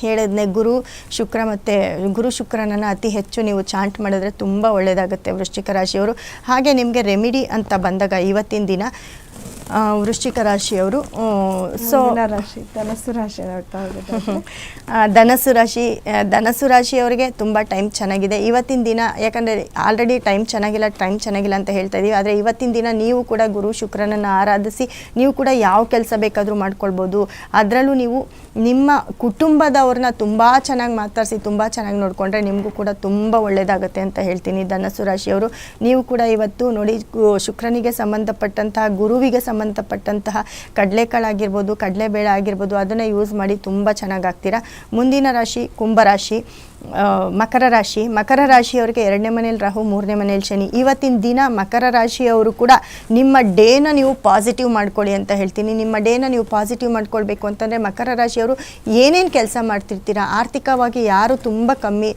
ಹೇಳಿದ್ನೆ ಗುರು ಶುಕ್ರ ಮತ್ತು ಗುರು ಶುಕ್ರನನ್ನು ಅತಿ ಹೆಚ್ಚು ನೀವು ಚಾಂಟ್ ಮಾಡಿದ್ರೆ ತುಂಬ ಒಳ್ಳೆಯದಾಗುತ್ತೆ ವೃಶ್ಚಿಕ ರಾಶಿಯವರು. ಹಾಗೆ ನಿಮಗೆ ರೆಮಿಡಿ ಅಂತ ಬಂದಾಗ ಇವತ್ತಿನ ದಿನ ವೃಶ್ಚಿಕ ರಾಶಿಯವರು ಸೊ ರಾಶಿ ಧನಸ್ಸು ರಾಶಿ ನೋಡ್ತಾ ಧನಸ್ಸು ರಾಶಿ ಧನಸು ಧನಸ್ಸು ರಾಶಿಯವರಿಗೆ ತುಂಬ ಟೈಮ್ ಚೆನ್ನಾಗಿದೆ. ಇವತ್ತಿನ ದಿನ ಯಾಕಂದರೆ ಆಲ್ರೆಡಿ ಟೈಮ್ ಚೆನ್ನಾಗಿಲ್ಲ ಟೈಮ್ ಚೆನ್ನಾಗಿಲ್ಲ ಅಂತ ಹೇಳ್ತಾ ಇದ್ದೀವಿ ಆದರೆ ಇವತ್ತಿನ ದಿನ ನೀವು ಕೂಡ ಗುರು ಶುಕ್ರನನ್ನು ಆರಾಧಿಸಿ ನೀವು ಕೂಡ ಯಾವ ಕೆಲಸ ಬೇಕಾದರೂ ಮಾಡ್ಕೊಳ್ಬೋದು. ಅದರಲ್ಲೂ ನೀವು ನಿಮ್ಮ ಕುಟುಂಬದವ್ರನ್ನ ತುಂಬ ಚೆನ್ನಾಗಿ ಮಾತಾಡಿಸಿ ತುಂಬ ಚೆನ್ನಾಗಿ ನೋಡಿಕೊಂಡ್ರೆ ನಿಮಗೂ ಕೂಡ ತುಂಬ ಒಳ್ಳೆಯದಾಗುತ್ತೆ ಅಂತ ಹೇಳ್ತೀನಿ. ಧನಸ್ಸು ರಾಶಿಯವರು ನೀವು ಕೂಡ ಇವತ್ತು ನೋಡಿ ಶುಕ್ರನಿಗೆ ಸಂಬಂಧಪಟ್ಟಂತಹ ಗುರುವಿಗೆ ಸಂಬಂಧಪಟ್ಟಂತಹ ಕಡಲೆಕಾಳಾಗಿರ್ಬೋದು ಕಡಲೆಬೇಳೆ ಆಗಿರ್ಬೋದು ಅದನ್ನು ಯೂಸ್ ಮಾಡಿ ತುಂಬ ಚೆನ್ನಾಗಿ ಆಗ್ತೀರಾ ಮುಂದಿನ ರಾಶಿ ಕುಂಭರಾಶಿ ಮಕರ ರಾಶಿ. ಮಕರ ರಾಶಿಯವರಿಗೆ ಎರಡನೇ ಮನೇಲಿ ರಾಹು, ಮೂರನೇ ಮನೇಲಿ ಶನಿ. ಇವತ್ತಿನ ದಿನ ಮಕರ ರಾಶಿಯವರು ಕೂಡ ನಿಮ್ಮ ಡೇನ ನೀವು ಪಾಸಿಟಿವ್ ಮಾಡ್ಕೊಳ್ಳಿ ಅಂತ ಹೇಳ್ತೀನಿ. ನಿಮ್ಮ ಡೇನ ನೀವು ಪಾಸಿಟಿವ್ ಮಾಡ್ಕೊಳ್ಬೇಕು ಅಂತಂದರೆ ಮಕರ ರಾಶಿಯವರು ಏನೇನು ಕೆಲಸ ಮಾಡ್ತಿರ್ತೀರಾ, ಆರ್ಥಿಕವಾಗಿ ಯಾರು ತುಂಬ ಕಮ್ಮಿ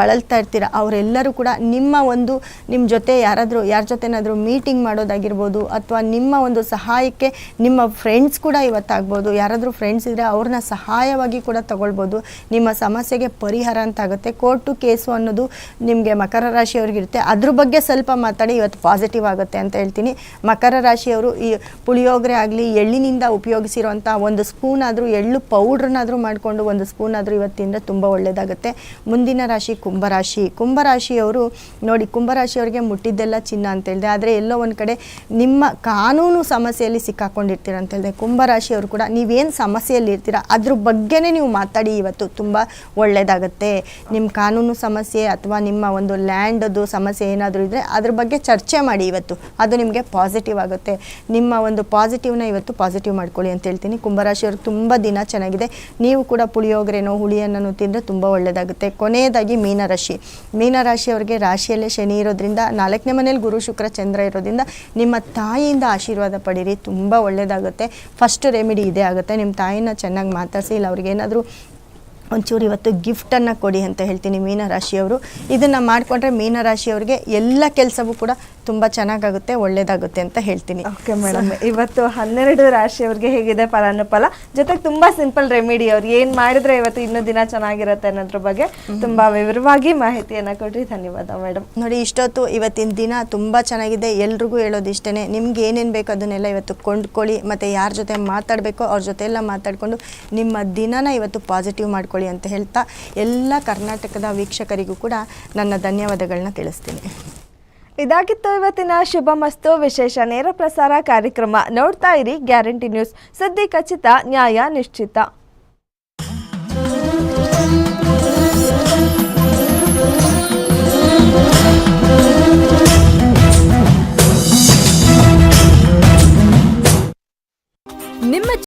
ಬಳಲ್ತಾ ಇರ್ತೀರ, ಅವರೆಲ್ಲರೂ ಕೂಡ ನಿಮ್ಮ ಒಂದು ನಿಮ್ಮ ಜೊತೆ ಯಾರಾದರೂ, ಯಾರ ಜೊತೆನಾದರೂ ಮೀಟಿಂಗ್ ಮಾಡೋದಾಗಿರ್ಬೋದು ಅಥವಾ ನಿಮ್ಮ ಒಂದು ಸಹಾಯಕ್ಕೆ ನಿಮ್ಮ ಫ್ರೆಂಡ್ಸ್ ಕೂಡ ಇವತ್ತಾಗ್ಬೋದು. ಯಾರಾದರೂ ಫ್ರೆಂಡ್ಸ್ ಇದ್ದರೆ ಅವ್ರನ್ನ ಸಹಾಯವಾಗಿ ಕೂಡ ತಗೊಳ್ಬೋದು. ನಿಮ್ಮ ಸಮಸ್ಯೆಗೆ ಪರಿಹಾರ ಅಂತ ಆಗುತ್ತೆ ಕೋರ್ಟು ಕೇಸು ಅನ್ನೋದು ನಿಮಗೆ ಮಕರ ರಾಶಿಯವ್ರಿಗಿರುತ್ತೆ ಅದ್ರ ಬಗ್ಗೆ ಸ್ವಲ್ಪ ಮಾತಾಡಿ, ಇವತ್ತು ಪಾಸಿಟಿವ್ ಆಗುತ್ತೆ ಅಂತ ಹೇಳ್ತೀನಿ. ಮಕರ ರಾಶಿಯವರು ಈ ಪುಳಿಯೋಗರೆ ಆಗಲಿ, ಎಳ್ಳಿನಿಂದ ಉಪಯೋಗಿಸಿರುವಂಥ ಒಂದು ಸ್ಪೂನ್ ಆದರೂ, ಎಳ್ಳು ಪೌಡ್ರನ್ನಾದರೂ ಮಾಡಿಕೊಂಡು ಒಂದು ಸ್ಪೂನ್ ಆದರೂ ಇವತ್ತಿಂದ ತುಂಬ ಒಳ್ಳೆಯದಾಗುತ್ತೆ ಮುಂದಿನ ರಾಶಿ ಕುಂಭರಾಶಿ. ಕುಂಭರಾಶಿಯವರು ನೋಡಿ, ಕುಂಭರಾಶಿಯವರಿಗೆ ಮುಟ್ಟಿದ್ದೆಲ್ಲ ಚಿನ್ನ ಅಂತ ಹೇಳಿದೆ. ಆದರೆ ಎಲ್ಲೋ ಒಂದು ಕಡೆ ನಿಮ್ಮ ಕಾನೂನು ಸಮಸ್ಯೆಯಲ್ಲಿ ಸಿಕ್ಕಾಕೊಂಡಿರ್ತೀರ ಅಂತ ಹೇಳಿದೆ. ಕುಂಭರಾಶಿಯವರು ಕೂಡ ನೀವೇನು ಸಮಸ್ಯೆಯಲ್ಲಿ ಇರ್ತೀರ, ಅದ್ರ ಬಗ್ಗೆನೇ ನೀವು ಮಾತಾಡಿ, ಇವತ್ತು ತುಂಬ ಒಳ್ಳೆಯದಾಗತ್ತೆ ನಿಮ್ಮ ಕಾನೂನು ಸಮಸ್ಯೆ ಅಥವಾ ನಿಮ್ಮ ಒಂದು ಲ್ಯಾಂಡದು ಸಮಸ್ಯೆ ಏನಾದರೂ ಇದ್ದರೆ ಅದ್ರ ಬಗ್ಗೆ ಚರ್ಚೆ ಮಾಡಿ ಇವತ್ತು. ಅದು ನಿಮಗೆ ಪಾಸಿಟಿವ್ ಆಗುತ್ತೆ. ನಿಮ್ಮ ಒಂದು ಪಾಸಿಟಿವ್ನ ಇವತ್ತು ಪಾಸಿಟಿವ್ ಮಾಡ್ಕೊಳ್ಳಿ ಅಂತ ಹೇಳ್ತೀನಿ. ಕುಂಭರಾಶಿಯವ್ರಿಗೆ ತುಂಬ ದಿನ ಚೆನ್ನಾಗಿದೆ. ನೀವು ಕೂಡ ಪುಳಿಯೋಗರೆನೋ ಹುಳಿಯನ್ನು ತಿಂದರೆ ತುಂಬ ಒಳ್ಳೆಯದಾಗುತ್ತೆ ಕೊನೆಯದಾಗಿ ಮೀನರಾಶಿ. ಮೀನರಾಶಿಯವ್ರಿಗೆ ರಾಶಿಯಲ್ಲೇ ಶನಿ ಇರೋದ್ರಿಂದ, ನಾಲ್ಕನೇ ಮನೇಲಿ ಗುರು, ಶುಕ್ರ, ಚಂದ್ರ ಇರೋದ್ರಿಂದ ನಿಮ್ಮ ತಾಯಿಯಿಂದ ಆಶೀರ್ವಾದ ಪಡೀರಿ. ತುಂಬ ಒಳ್ಳೆಯದಾಗುತ್ತೆ ಫಸ್ಟ್ ರೆಮಿಡಿ ಇದೇ ಆಗುತ್ತೆ. ನಿಮ್ಮ ತಾಯಿನ ಚೆನ್ನಾಗಿ ಮಾತಾಡಿಸಿ, ಇಲ್ಲ ಅವ್ರಿಗೆ ಏನಾದರೂ ಒಂಚೂರು ಇವತ್ತು ಗಿಫ್ಟನ್ನು ಕೊಡಿ ಅಂತ ಹೇಳ್ತೀನಿ ಮೀನರಾಶಿಯವರು. ಇದನ್ನು ಮಾಡಿಕೊಂಡ್ರೆ ಮೀನರಾಶಿಯವರಿಗೆ ಎಲ್ಲ ಕೆಲಸವೂ ಕೂಡ ತುಂಬ ಚೆನ್ನಾಗಾಗುತ್ತೆ ಒಳ್ಳೆಯದಾಗುತ್ತೆ ಅಂತ ಹೇಳ್ತೀನಿ. ಓಕೆ ಮೇಡಮ್ ಇವತ್ತು ಹನ್ನೆರಡು ರಾಶಿಯವ್ರಿಗೆ ಹೇಗಿದೆ ಫಲಾನುಫಲ? ಜೊತೆಗೆ ತುಂಬ ಸಿಂಪಲ್ ರೆಮಿಡಿ ಅವ್ರು. ಏನು ಮಾಡಿದ್ರೆ ಇವತ್ತು ಇನ್ನೂ ದಿನ ಚೆನ್ನಾಗಿರುತ್ತೆ ಅನ್ನೋದ್ರ ಬಗ್ಗೆ ತುಂಬ ವಿವರವಾಗಿ ಮಾಹಿತಿಯನ್ನು ಕೊಟ್ರಿ ಧನ್ಯವಾದ ಮೇಡಮ್ ನೋಡಿ ಇಷ್ಟೊತ್ತು ಇವತ್ತಿನ ದಿನ ತುಂಬ ಚೆನ್ನಾಗಿದೆ. ಎಲ್ರಿಗೂ ಹೇಳೋದು ಇಷ್ಟೇ ನಿಮ್ಗೆ ಏನೇನು ಬೇಕು ಅದನ್ನೆಲ್ಲ ಇವತ್ತು ಕೊಂಡ್ಕೊಳ್ಳಿ. ಮತ್ತು ಯಾರ ಜೊತೆ ಮಾತಾಡಬೇಕೋ ಅವ್ರ ಜೊತೆ ಎಲ್ಲ ಮಾತಾಡಿಕೊಂಡು ನಿಮ್ಮ ದಿನನ ಇವತ್ತು ಪಾಸಿಟಿವ್ ಮಾಡ್ಕೊಳ್ಳಿ ಮಾಡ್ಕೊಳ್ಳಿ ಅಂತ ಹೇಳ್ತಾ ಎಲ್ಲ ಕರ್ನಾಟಕದ ವೀಕ್ಷಕರಿಗೂ ಕೂಡ ನನ್ನ ಧನ್ಯವಾದಗಳನ್ನ ತಿಳಿಸ್ತೀನಿ. ಇದಾಗಿತ್ತು ಇವತ್ತಿನ ಶುಭ ಮಸ್ತು ವಿಶೇಷ ನೇರ ಪ್ರಸಾರ ಕಾರ್ಯಕ್ರಮ. ನೋಡ್ತಾ ಇರಿ ಗ್ಯಾರಂಟಿ ನ್ಯೂಸ್. ಸುದ್ದಿ ಖಚಿತ, ನ್ಯಾಯ ನಿಶ್ಚಿತ. ನಿಮ್ಮ